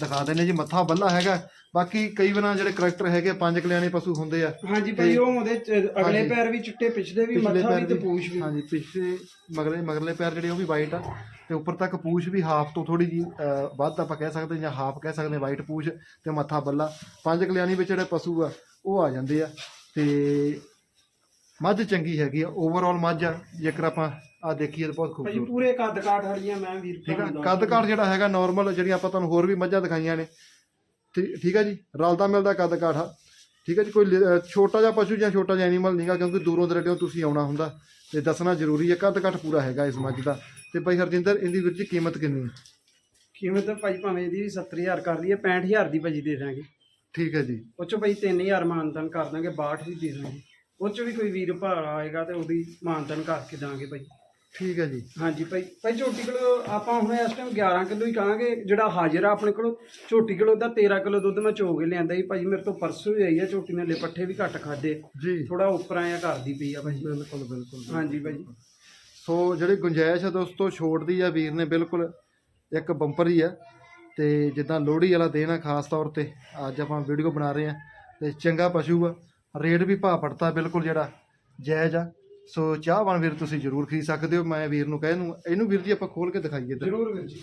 [SPEAKER 1] ਦਿਖਾ ਦਿੰਦੇ ਜੀ ਮੱਥਾ ਬੱਲਾ ਹੈਗਾ। ਬਾਕੀ ਕਈ ਵਾਰ ਜਿਹੜੇ ਕਰੈਕਟਰ ਹੈਗੇ ਪੰਜ ਕਲਿਆਣੇ ਪਸ਼ੂ ਹੁੰਦੇ ਆ
[SPEAKER 2] ਹਾਂਜੀ ਭਾਜੀ ਉਹ ਉਹਦੇ ਅਗਲੇ। ਪੈਰ ਵੀ ਚਿੱਟੇ ਪਿਛਲੇ ਵੀ ਮੱਥਾ ਵੀ ਤੇ ਪੂਛ ਵੀ।
[SPEAKER 1] ਹਾਂਜੀ ਪਿਛਲੇ ਮਗਲੇ ਮਗਰਲੇ ਪੈਰ ਜਿਹੜੇ ਉਹ ਵੀ ਵਾਈਟ ਆ। ਤੇ ਉੱਪਰ ਤੱਕ ਪੂਛ ਵੀ ਹਾਫ ਤੋਂ ਥੋੜੀ ਜੀ ਵੱਧ ਆਪਾਂ ਕਹਿ ਸਕਦੇ ਜਾਂ ਹਾਫ ਕਹਿ ਸਕਦੇ ਵਾਈਟ ਪੂਛ ਤੇ ਮੱਥਾ ਬੱਲਾ। ਪੰਜ ਕਲਿਆਣੀ ਵਿੱਚ ਜਿਹੜੇ ਪਸ਼ੂ ਆ ਉਹ ਆ ਜਾਂਦੇ ਆ ਤੇ ਮੱਝ ਚੰਗੀ ਹੈਗੀ ਆ ਓਵਰਆਲ ਮੱਝ ਆ ਜੇਕਰ ਆਪਾਂ ਆ ਦੇਖੀਏ ਤਾਂ ਬਹੁਤ
[SPEAKER 2] ਭਾਜੀ
[SPEAKER 1] ਖੂਬਸੂਰਤ।
[SPEAKER 2] ਪੂਰੇ ਕੱਦ ਕਾਠ ਵਾਲੀਆਂ ਮੈਂ ਵੀਰ
[SPEAKER 1] ਠੀਕ ਆ? ਕੱਦ ਕਾਠ ਜਿਹੜਾ ਹੈਗਾ ਨਾਰਮਲ ਜਿਹੜੀਆਂ ਆਪਾਂ ਤੁਹਾਨੂੰ ਹੋਰ ਵੀ ਮੱਝਾਂ ਦਿਖਾਈਆਂ ਨੇ। ਠੀ- ਠੀਕ ਆ ਜੀ? ਰਲਦਾ ਮਿਲਦਾ ਕੱਦ ਕਾਠ ਆ। ਠੀਕ ਆ ਜੀ? ਕੋਈ ਲ- ਅਹ ਛੋਟਾ ਜਿਹਾ ਪਸ਼ੂ ਜਾਂ ਛੋਟਾ ਜਿਹਾ ਐਨੀਮਲ ਨਹੀਂਗਾ ਕਿਉਂਕਿ ਦੂਰੋਂ ਦਰੇਡਿਓਂ ਤੁਸੀਂ ਆਉਣਾ ਹੁੰਦਾ ਤੇ ਦੱਸਣਾ ਜ਼ਰੂਰੀ ਹੈ ਕੱਦ ਕਾਠ ਪੂਰਾ ਹੈਗਾ ਇਸ ਮੱਝ ਦਾ। ਤੇ ਭਾਈ ਹਰਜਿੰਦਰ ਇਹਦੀ ਵੀਰ ਜੀ ਕੀਮਤ ਕਿੰਨੀ ਹੈ?
[SPEAKER 2] ਕੀਮਤ ਤਾਂ ਭਾਜੀ ਭਾਵੇਂ ਇਹਦੀ 70000 ਕਰ ਲਈਏ 65000 ਦੀ ਭਾਜੀ ਦੇ ਦਾਂਗੇ।
[SPEAKER 1] ਠੀਕ ਹੈ ਜੀ।
[SPEAKER 2] ਉਹ ਚੋਂ ਭਾਈ 3000 ਮਾਨਤਨ ਕਰ ਦਾਂਗੇ 62 ਦੀ ਦੇ ਦਾਂਗੇ। ਉਹ ਚੋਂ ਵੀ ਕੋਈ ਵੀਰ ਭਰਾ ਆਏਗਾ ਤੇ ਉਹਦੀ ਮਾਨਤਨ ਕਰਕੇ ਦਾਂਗੇ ਭਾਈ।
[SPEAKER 1] ਠੀਕ ਹੈ ਜੀ।
[SPEAKER 2] ਹਾਂਜੀ ਭਾਈ ਭਾਈ ਝੋਟੀ ਕਿਲੋ ਆਪਾਂ ਹੁਣ ਇਸ ਟਾਈਮ 11 ਕਿਲੋ ਹੀ ਕਹਾਂਗੇ ਜਿਹੜਾ ਹਾਜ਼ਰ ਆ ਆਪਣੇ ਕੋਲ ਝੋਟੀ ਕਿਲੋ ਦਾ 13 ਕਿਲੋ ਦੁੱਧ ਮੈਂ ਚੋ ਕੇ ਲਿਆਂਦਾ ਜੀ। ਭਾਜੀ ਮੇਰੇ ਤੋਂ ਪਰਸੋਂ ਹੀ ਆਈ ਆ ਝੋਟੀ ਨੇ ਲੈ ਪੱਠੇ ਵੀ ਘੱਟ ਖਾਦੇ
[SPEAKER 1] ਜੀ।
[SPEAKER 2] ਥੋੜਾ ਉੱਪਰ ਆਇਆ ਕਰਦੀ ਪਈ ਆ ਭਾਜੀ
[SPEAKER 1] ਬਿਲਕੁਲ ਬਿਲਕੁਲ
[SPEAKER 2] ਹਾਂਜੀ ਭਾਜੀ
[SPEAKER 1] ਸੋ ਜਿਹੜੀ ਗੁੰਜਾਇਸ਼ ਹੈ ਦੋਸਤੋ ਛੋਟ ਦੀ ਆ ਵੀਰ ਨੇ ਬਿਲਕੁਲ ਇੱਕ ਬੰਪਰ ਹੀ ਆ ਤੇ ਜਿੱਦਾਂ ਲੋਹੜੀ ਵਾਲਾ ਦਿਨ ਆ ਖਾਸ ਤੌਰ ਤੇ, ਅੱਜ ਆਪਾਂ ਵੀਡੀਓ ਬਣਾ ਰਹੇ ਆ ਤੇ ਚੰਗਾ ਪਸ਼ੂ ਆ, ਰੇਟ ਵੀ ਭਾਅ ਪੜਤਾ ਬਿਲਕੁਲ ਜਿਹੜਾ ਜਾਇਜ਼ ਆ। ਸੋ ਚਾਹ ਚਾਹਵਾਨ ਵੀਰ ਤੁਸੀਂ ਜ਼ਰੂਰ ਖਰੀਦ ਸਕਦੇ ਹੋ, ਮੈਂ ਵੀਰ ਨੂੰ ਕਹਿ ਨੂੰ ਇਹਨੂੰ ਵੀਰ ਜੀ ਆਪਾਂ ਖੋਲ ਕੇ ਦਿਖਾਈਏ ਇੱਧਰ।
[SPEAKER 2] ਜ਼ਰੂਰ ਵੀਰ ਜੀ।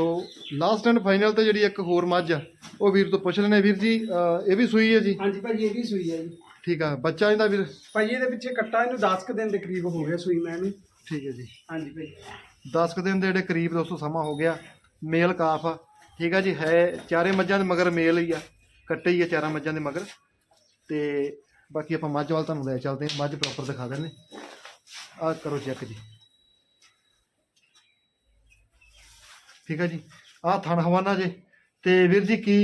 [SPEAKER 1] ਸੋ ਲਾਸਟ ਐਂਡ ਫਾਈਨਲ ਤੇ ਜਿਹੜੀ ਇੱਕ ਹੋਰ ਮੱਝ ਆ ਉਹ ਵੀਰ ਤੋਂ ਪੁੱਛ ਲੈਣੇ ਵੀਰ ਜੀ ਅਹ ਇਹ ਵੀ ਸੂਈ ਹੈ ਜੀ?
[SPEAKER 2] ਹਾਂਜੀ ਭਾਜੀ ਇਹ ਵੀ ਸੂਈ ਆ ਜੀ।
[SPEAKER 1] ਠੀਕ ਆ ਬੱਚਾ ਇਹਦਾ ਵੀਰ?
[SPEAKER 2] ਭਾਜੀ ਇਹਦੇ ਪਿੱਛੇ ਕੱਟਾ ਇਹਨੂੰ 10 ਕੁ ਦਿਨ ਦੇ ਕਰੀਬ ਹੋ ਗਿਆ ਸੂਈ ਮੈਂ ਇਹਨੂੰ
[SPEAKER 1] ਠੀਕ ਹੈ ਜੀ।
[SPEAKER 2] ਹਾਂਜੀ ਭਾਜੀ।
[SPEAKER 1] 10 ਕੁ ਦਿਨ ਦੇ ਜਿਹੜੇ ਕਰੀਬ ਦੋਸਤੋ ਸਮਾਂ ਹੋ ਗਿਆ ਮੇਲ ਕਾਫ ਆ। ਠੀਕ ਆ ਜੀ ਹੈ ਚਾਰੇ ਮੱਝਾਂ ਦੇ ਮਗਰ ਮੇਲ ਹੀ ਆ ਕੱਟੇ ਹੀ ਆ ਚਾਰਾਂ ਮੱਝਾਂ ਦੇ ਮਗਰ। ਤੇ ਬਾਕੀ ਆਪਾਂ ਮੱਝ ਵੱਲ ਤੁਹਾਨੂੰ ਲੈ ਚੱਲਦੇ ਹਾਂ ਮੱਝ ਪ੍ਰੋਪਰ ਦਿਖਾ ਦਿੰਦੇ ਆ ਕਰੋ ਚੈੱਕ ਜੀ। ਠੀਕ ਆ ਜੀ। ਆ ਥਣ ਹਵਾਨਾ ਜੇ। ਤੇ ਵੀਰ ਜੀ ਕੀ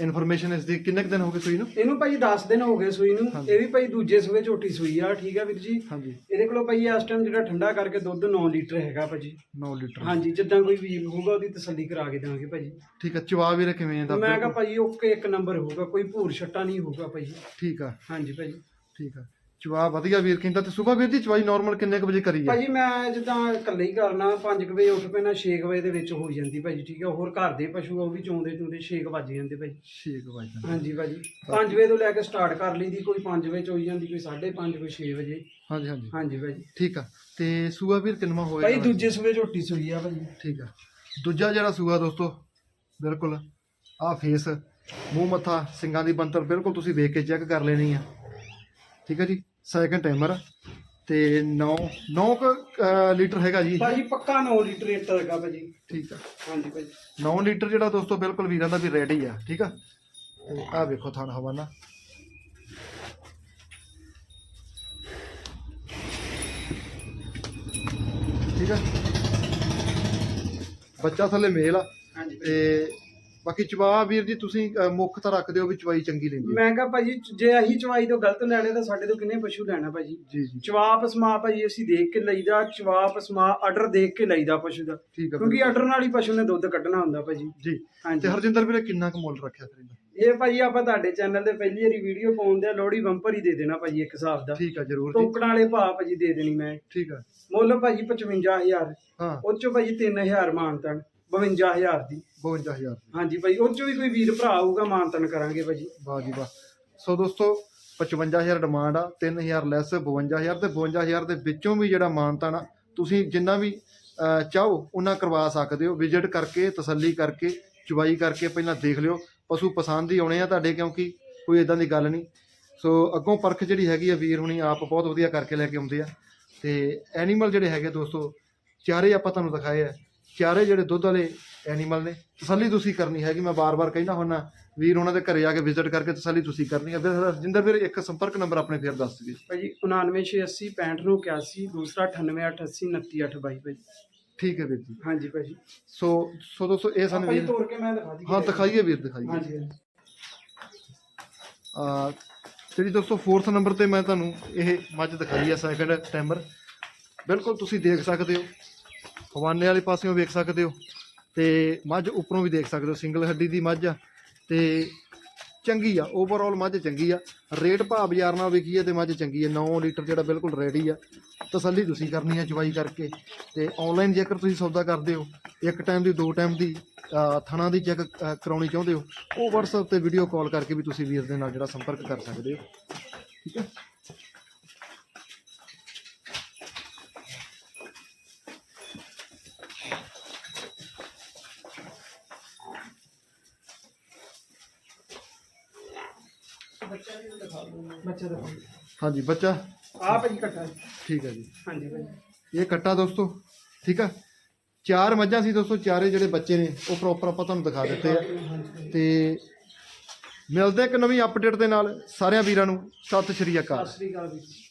[SPEAKER 1] ਇਨਫੋਰਮੇਸ਼ਨ ਇਸ ਦੀ ਕਿੰਨੇ ਕੁ ਦਿਨ ਹੋ ਗਏ ਸੂਈ ਨੂੰ?
[SPEAKER 2] ਇਹਨੂੰ ਭਾਜੀ 10 ਦਿਨ ਹੋ ਗਏ ਸੂਈ ਨੂੰ।
[SPEAKER 1] ਹਾਂਜੀ।
[SPEAKER 2] ਇਹ ਵੀ ਭਾਈ ਦੂਜੇ ਸੂਏ ਝੋਟੀ ਸੂਈ ਆ ਠੀਕ ਆ ਵੀਰ ਜੀ।
[SPEAKER 1] ਹਾਂਜੀ।
[SPEAKER 2] ਇਹਦੇ ਕੋਲੋਂ ਭਾਈ ਇਸ ਟਾਈਮ ਜਿਹੜਾ ਠੰਡਾ ਕਰਕੇ ਦੁੱਧ 9 ਲੀਟਰ ਹੈਗਾ ਭਾਜੀ।
[SPEAKER 1] 9 ਲੀਟਰ।
[SPEAKER 2] ਹਾਂਜੀ ਜਿੱਦਾਂ ਕੋਈ ਵੀਰ ਹੋਊਗਾ ਉਹਦੀ ਤਸੱਲੀ ਕਰਾ ਕੇ ਦਾਂਗੇ ਭਾਜੀ।
[SPEAKER 1] ਠੀਕ ਆ ਚਵਾ ਵੀਰ ਕਿਵੇਂ ਦਾ
[SPEAKER 2] ਮੈਂ ਕਹਾ ਭਾਜੀ ਓਕੇ ਇੱਕ ਨੰਬਰ ਹੋਊਗਾ ਕੋਈ ਭੂਰ ਛੱਟਾ ਨਹੀਂ ਹੋਊਗਾ ਭਾਜੀ।
[SPEAKER 1] ਠੀਕ ਆ।
[SPEAKER 2] ਹਾਂਜੀ ਭਾਜੀ।
[SPEAKER 1] ਠੀਕ ਆ। ਚਵਾ ਵਧੀਆ ਵੀਰ ਕਹਿੰਦਾ ਤੇ ਸਵੇਰ ਵੀਰ ਦੀ ਚਵਾਈ ਨਾਰਮਲ ਕਿੰਨੇ ਕੁ ਵਜੇ ਕਰੀ ਆ?
[SPEAKER 2] ਭਾਜੀ ਮੈਂ ਜਿੱਦਾਂ ਇਕੱਲੇ ਹੀ ਕਰਨਾ 5 ਵਜੇ ਉੱਠ ਪੈਣਾ 6 ਵਜੇ ਦੇ ਵਿੱਚ ਹੋ ਜਾਂਦੀ ਭਾਜੀ ਠੀਕ ਹੈ ਹੋਰ ਘਰ ਦੇ ਪਸ਼ੂ ਆ ਉਹ ਵੀ ਚੋਂਦੇ ਚੋਂਦੇ 6 ਵੱਜ ਜਾਂਦੇ ਭਾਜੀ।
[SPEAKER 1] ਠੀਕ ਵਜੇ
[SPEAKER 2] ਹਾਂਜੀ ਭਾਜੀ 5 ਵਜੇ ਤੋਂ ਲੈ ਕੇ ਸਟਾਰਟ ਕਰ ਲਈਦੀ ਕੋਈ 5 ਵਜੇ ਚ ਹੋਈ ਜਾਂਦੀ ਕੋਈ 5:30 ਕੋਈ 6 ਵਜੇ।
[SPEAKER 1] ਹਾਂਜੀ ਹਾਂਜੀ।
[SPEAKER 2] ਹਾਂਜੀ ਭਾਜੀ।
[SPEAKER 1] ਠੀਕ ਆ ਤੇ ਸੂਆ ਵੀਰ ਕਿੰਨਵਾ ਹੋਇਆ
[SPEAKER 2] ਭਾਈ ਦੂਜੇ ਸੂਏ ਝੋਟੀ ਸੂਈ ਆ ਭਾਜੀ।
[SPEAKER 1] ਠੀਕ ਆ ਦੂਜਾ ਜਿਹੜਾ ਸੂਆ ਦੋਸਤੋ ਬਿਲਕੁਲ ਆ ਫੇਸ ਮੂੰਹ ਮੱਥਾ ਸਿੰਗਾਂ ਦੀ ਬੰਤਰ ਬਿਲਕੁਲ ਤੁਸੀਂ ਵੇਖ ਕੇ ਚੈੱਕ ਕਰ ਲੈਣੀ ਆ। ਠੀਕ ਆ ਜੀ? ਸੈਕੰਡ ਟਾਈਮਰ ਤੇ 9 9 ਲੀਟਰ ਹੈਗਾ ਜੀ।
[SPEAKER 2] ਭਾਜੀ ਪੱਕਾ 9 ਲੀਟਰ ਰੇਟ ਹੈਗਾ ਭਾਜੀ।
[SPEAKER 1] ਠੀਕ ਆ।
[SPEAKER 2] ਹਾਂਜੀ ਭਾਜੀ।
[SPEAKER 1] 9 ਲੀਟਰ ਜਿਹੜਾ ਦੋਸਤੋ ਬਿਲਕੁਲ ਵੀਰਾਂ ਦਾ ਵੀ ਰੈਡੀ ਆ ਠੀਕ ਆ। ਤੇ ਆ ਵੇਖੋ ਥਣ ਹਵਾਨਾ। ਠੀਕ ਆ। ਬੱਚਾ ਥੱਲੇ ਮੇਲ ਆ। ਤੇ ਬਾਕੀ ਚਵਾ ਵੀਰ ਜੀ ਤੁਸੀਂ ਮੁੱਖ ਤਾਂ ਰੱਖਦੇ ਹੋ ਵੀ ਚਵਾਈ ਚੰਗੀ ਲੈਂਦੀ ਹੈ।
[SPEAKER 2] ਮੈਂ ਕਿਹਾ ਭਾਜੀ ਜੇ ਅਸੀਂ ਚਵਾਈ ਤੋਂ ਗਲਤ ਲੈਣੇ ਤਾਂ ਸਾਡੇ ਤੋਂ ਕਿੰਨੇ ਪਸ਼ੂ ਲੈਣਾ ਭਾਜੀ?
[SPEAKER 1] ਜੀ ਜੀ।
[SPEAKER 2] ਚਵਾਪ ਸਮਾ ਭਾਜੀ ਅਸੀਂ ਦੇਖ ਕੇ ਲਈਦਾ ਚਵਾਪ ਸਮਾ ਆਰਡਰ ਦੇਖ ਕੇ ਲਈਦਾ ਪਸ਼ੂ ਦਾ।
[SPEAKER 1] ਠੀਕ ਆ
[SPEAKER 2] ਕਿਉਂਕਿ ਆਰਡਰ ਨਾਲ ਹੀ ਪਸ਼ੂ ਨੇ ਦੁੱਧ ਕੱਢਣਾ ਹੁੰਦਾ ਭਾਜੀ।
[SPEAKER 1] ਜੀ।
[SPEAKER 2] ਹਾਂਜੀ।
[SPEAKER 1] ਤੇ ਹਰਜਿੰਦਰ ਵੀਰੇ ਕਿੰਨਾ ਕੁ ਮੁੱਲ ਰੱਖਿਆ ਫਿਰ ਇਹਦਾ?
[SPEAKER 2] ਇਹ ਭਾਜੀ ਆਪਾਂ ਤੁਹਾਡੇ ਚੈਨਲ ਤੇ ਪਹਿਲੀ ਵਾਰੀ ਵੀਡੀਓ ਪਾਉਂਦੇ ਆ ਲੋਹੜੀ ਬੰਪਰ ਹੀ ਦੇ ਦੇਣਾ ਭਾਜੀ ਇੱਕ ਹਿਸਾਬ ਦਾ।
[SPEAKER 1] ਠੀਕ ਆ ਜਰੂਰ ਜੀ।
[SPEAKER 2] ਟੋਕਣ ਵਾਲੇ ਭਾਅ ਭਾਜੀ ਦੇ ਦੇਣੀ ਮੈਂ।
[SPEAKER 1] ਠੀਕ ਆ।
[SPEAKER 2] ਮੁੱਲ ਭਾਜੀ 55000
[SPEAKER 1] ਹਾਂ।
[SPEAKER 2] ਉਹ ਚੋਂ ਭਾਜੀ 3000 ਮਾਨਤਨ। 52000 ਦੀ।
[SPEAKER 1] 52000
[SPEAKER 2] ਹਾਂਜੀ ਭਾਜੀ ਉਹ ਚੋਂ ਵੀ ਕੋਈ ਵੀਰ ਭਰਾ ਆਊਗਾ ਮਾਨਤਨ ਕਰਾਂਗੇ ਭਾਜੀ
[SPEAKER 1] ਵਾਹ ਜੀ ਵਾਹ। ਸੋ ਦੋਸਤੋ 55000 ਡਿਮਾਂਡ ਆ 3000 ਲੈਸ 52000 ਤੇ 52000 ਦੇ ਵਿੱਚੋਂ ਵੀ ਜਿਹੜਾ ਮਾਨਤਾ ਨਾ ਤੁਸੀਂ ਜਿੰਨਾ ਵੀ ਚਾਹੋ ਉਹਨਾਂ ਕਰਵਾ ਸਕਦੇ ਹੋ। ਵਿਜ਼ਿਟ ਕਰਕੇ ਤਸੱਲੀ ਕਰਕੇ ਚੁਬਾਈ ਕਰਕੇ ਪਹਿਲਾਂ ਦੇਖ ਲਿਓ। ਪਸ਼ੂ ਪਸੰਦ ਹੀ ਆਉਣੇ ਆ ਤੁਹਾਡੇ ਕਿਉਂਕਿ ਕੋਈ ਇਦਾਂ ਦੀ ਗੱਲ ਨਹੀਂ। ਸੋ ਅੱਗੋਂ ਪਰਖ ਜਿਹੜੀ ਹੈਗੀ ਆ ਵੀਰ ਹੁਣੀ ਆਪ ਬਹੁਤ ਵਧੀਆ ਕਰਕੇ ਲੈ ਕੇ ਆਉਂਦੇ ਆ। ਤੇ ਐਨੀਮਲ ਜਿਹੜੇ ਹੈਗੇ ਦੋਸਤੋ ਚਾਰੇ ਆਪਾਂ ਤੁਹਾਨੂੰ ਦਿਖਾਏ ਆ। ਚਾਰੇ ਜਿਹੜੇ ਦੁੱਧ ਵਾਲੇ ਐਨੀਮਲ ਨੇ ਤਸੱਲੀ ਤੁਸੀਂ ਕਰਨੀ ਹੈਗੀ ਮੈਂ ਬਾਰ-ਬਾਰ ਕਹਿਣਾ ਹੁੰਨਾ ਵੀਰ ਉਹਨਾਂ ਦੇ ਘਰੇ ਆ ਕੇ ਵਿਜ਼ਿਟ ਕਰਕੇ ਤਸੱਲੀ ਤੁਸੀਂ ਕਰਨੀ ਹੈ। ਫਿਰ ਰਜਿੰਦਰ ਵੀਰ ਇੱਕ ਸੰਪਰਕ ਨੰਬਰ ਆਪਣੇ ਫੇਰ ਦੱਸ ਦਿਓ।
[SPEAKER 2] ਭਾਜੀ 99680 6581 ਦੂਸਰਾ 9888 29822 ਭਾਜੀ
[SPEAKER 1] ਠੀਕ ਹੈ ਵੀਰ ਜੀ।
[SPEAKER 2] ਹਾਂਜੀ ਭਾਜੀ।
[SPEAKER 1] ਸੋ ਸੋ ਦੋਸਤੋ ਇਹ ਸਨ ਵੀਰ
[SPEAKER 2] ਤੋੜ ਕੇ ਮੈਂ ਦਿਖਾ ਦੀ
[SPEAKER 1] ਹਾਂ ਦਿਖਾਈਏ ਵੀਰ ਦਿਖਾਈਏ।
[SPEAKER 2] ਹਾਂਜੀ।
[SPEAKER 1] ਆ ਜਿਹੜੀ ਦੋਸਤੋ 4th ਨੰਬਰ ਤੇ ਮੈਂ ਤੁਹਾਨੂੰ ਇਹ ਮੱਝ ਦਿਖਾਈ ਆ ਸੈਕੰਡ ਟਾਈਮਰ ਬਿਲਕੁਲ ਤੁਸੀਂ ਦੇਖ ਸਕਦੇ ਹੋ। ਹਵਾਨੇ ਵਾਲੇ ਪਾਸਿਓਂ ਵੇਖ ਸਕਦੇ ਹੋ। ਤੇ ਮੱਝ ਉੱਪਰੋਂ ਵੀ ਦੇਖ ਸਕਦੇ ਹੋ ਸਿੰਗਲ ਹੱਡੀ ਦੀ ਮੱਝ ਆ। ਤੇ ਚੰਗੀ ਆ ਓਵਰਆਲ ਮੱਝ ਚੰਗੀ ਆ। ਰੇਟ ਭਾਅ ਬਾਜ਼ਾਰ ਨਾਲ ਵਿਕੀ ਹੈ ਤੇ ਮੱਝ ਚੰਗੀ ਆ 9 ਲੀਟਰ ਜਿਹੜਾ ਬਿਲਕੁਲ ਰੈਡੀ ਆ। ਤਸੱਲੀ ਤੁਸੀਂ ਕਰਨੀ ਆ ਚਵਾਈ ਕਰਕੇ। ਤੇ ਆਨਲਾਈਨ ਜੇਕਰ ਤੁਸੀਂ ਸੌਦਾ ਕਰਦੇ ਹੋ ਇੱਕ ਟਾਈਮ ਦੀ ਦੋ ਟਾਈਮ ਦੀ ਅ, ਥਣਾ ਦੀ ਚੈੱਕ ਕਰਾਉਣੀ ਚਾਹੁੰਦੇ ਹੋ ਉਹ WhatsApp ਤੇ ਵੀਡੀਓ ਕਾਲ ਕਰਕੇ ਵੀ ਤੁਸੀਂ ਵੀਰ ਦੇ ਨਾਲ ਜਿਹੜਾ ਸੰਪਰਕ ਕਰ ਸਕਦੇ ਹੋ। ਠੀਕ ਹੈ।
[SPEAKER 2] ਬੱਚਾ ਦਾ
[SPEAKER 1] ਹਾਂਜੀ ਬੱਚਾ।
[SPEAKER 2] ਆ ਭਾਜੀ ਕੱਟਾ।
[SPEAKER 1] ਠੀਕ ਹੈ ਜੀ।
[SPEAKER 2] ਹਾਂਜੀ ਭਾਜੀ।
[SPEAKER 1] ਇਹ ਕੱਟਾ ਦੋਸਤੋ ਠੀਕ ਆ? ਚਾਰ ਮੱਝਾਂ ਸੀ ਦੋਸਤੋ ਚਾਰੇ ਜਿਹੜੇ ਬੱਚੇ ਨੇ ਉਹ ਪ੍ਰੋਪਰ ਆਪਾਂ ਤੁਹਾਨੂੰ ਦਿਖਾ ਦਿੱਤੇ ਆ। ਤੇ ਮਿਲਦੇ ਇੱਕ ਨਵੀਂ ਅਪਡੇਟ ਦੇ ਨਾਲ। ਸਾਰਿਆਂ ਵੀਰਾਂ ਨੂੰ ਸਤਿ ਸ਼੍ਰੀ ਅਕਾਲ।
[SPEAKER 2] ਸਤਿ ਸ੍ਰੀ ਅਕਾਲ ਜੀ।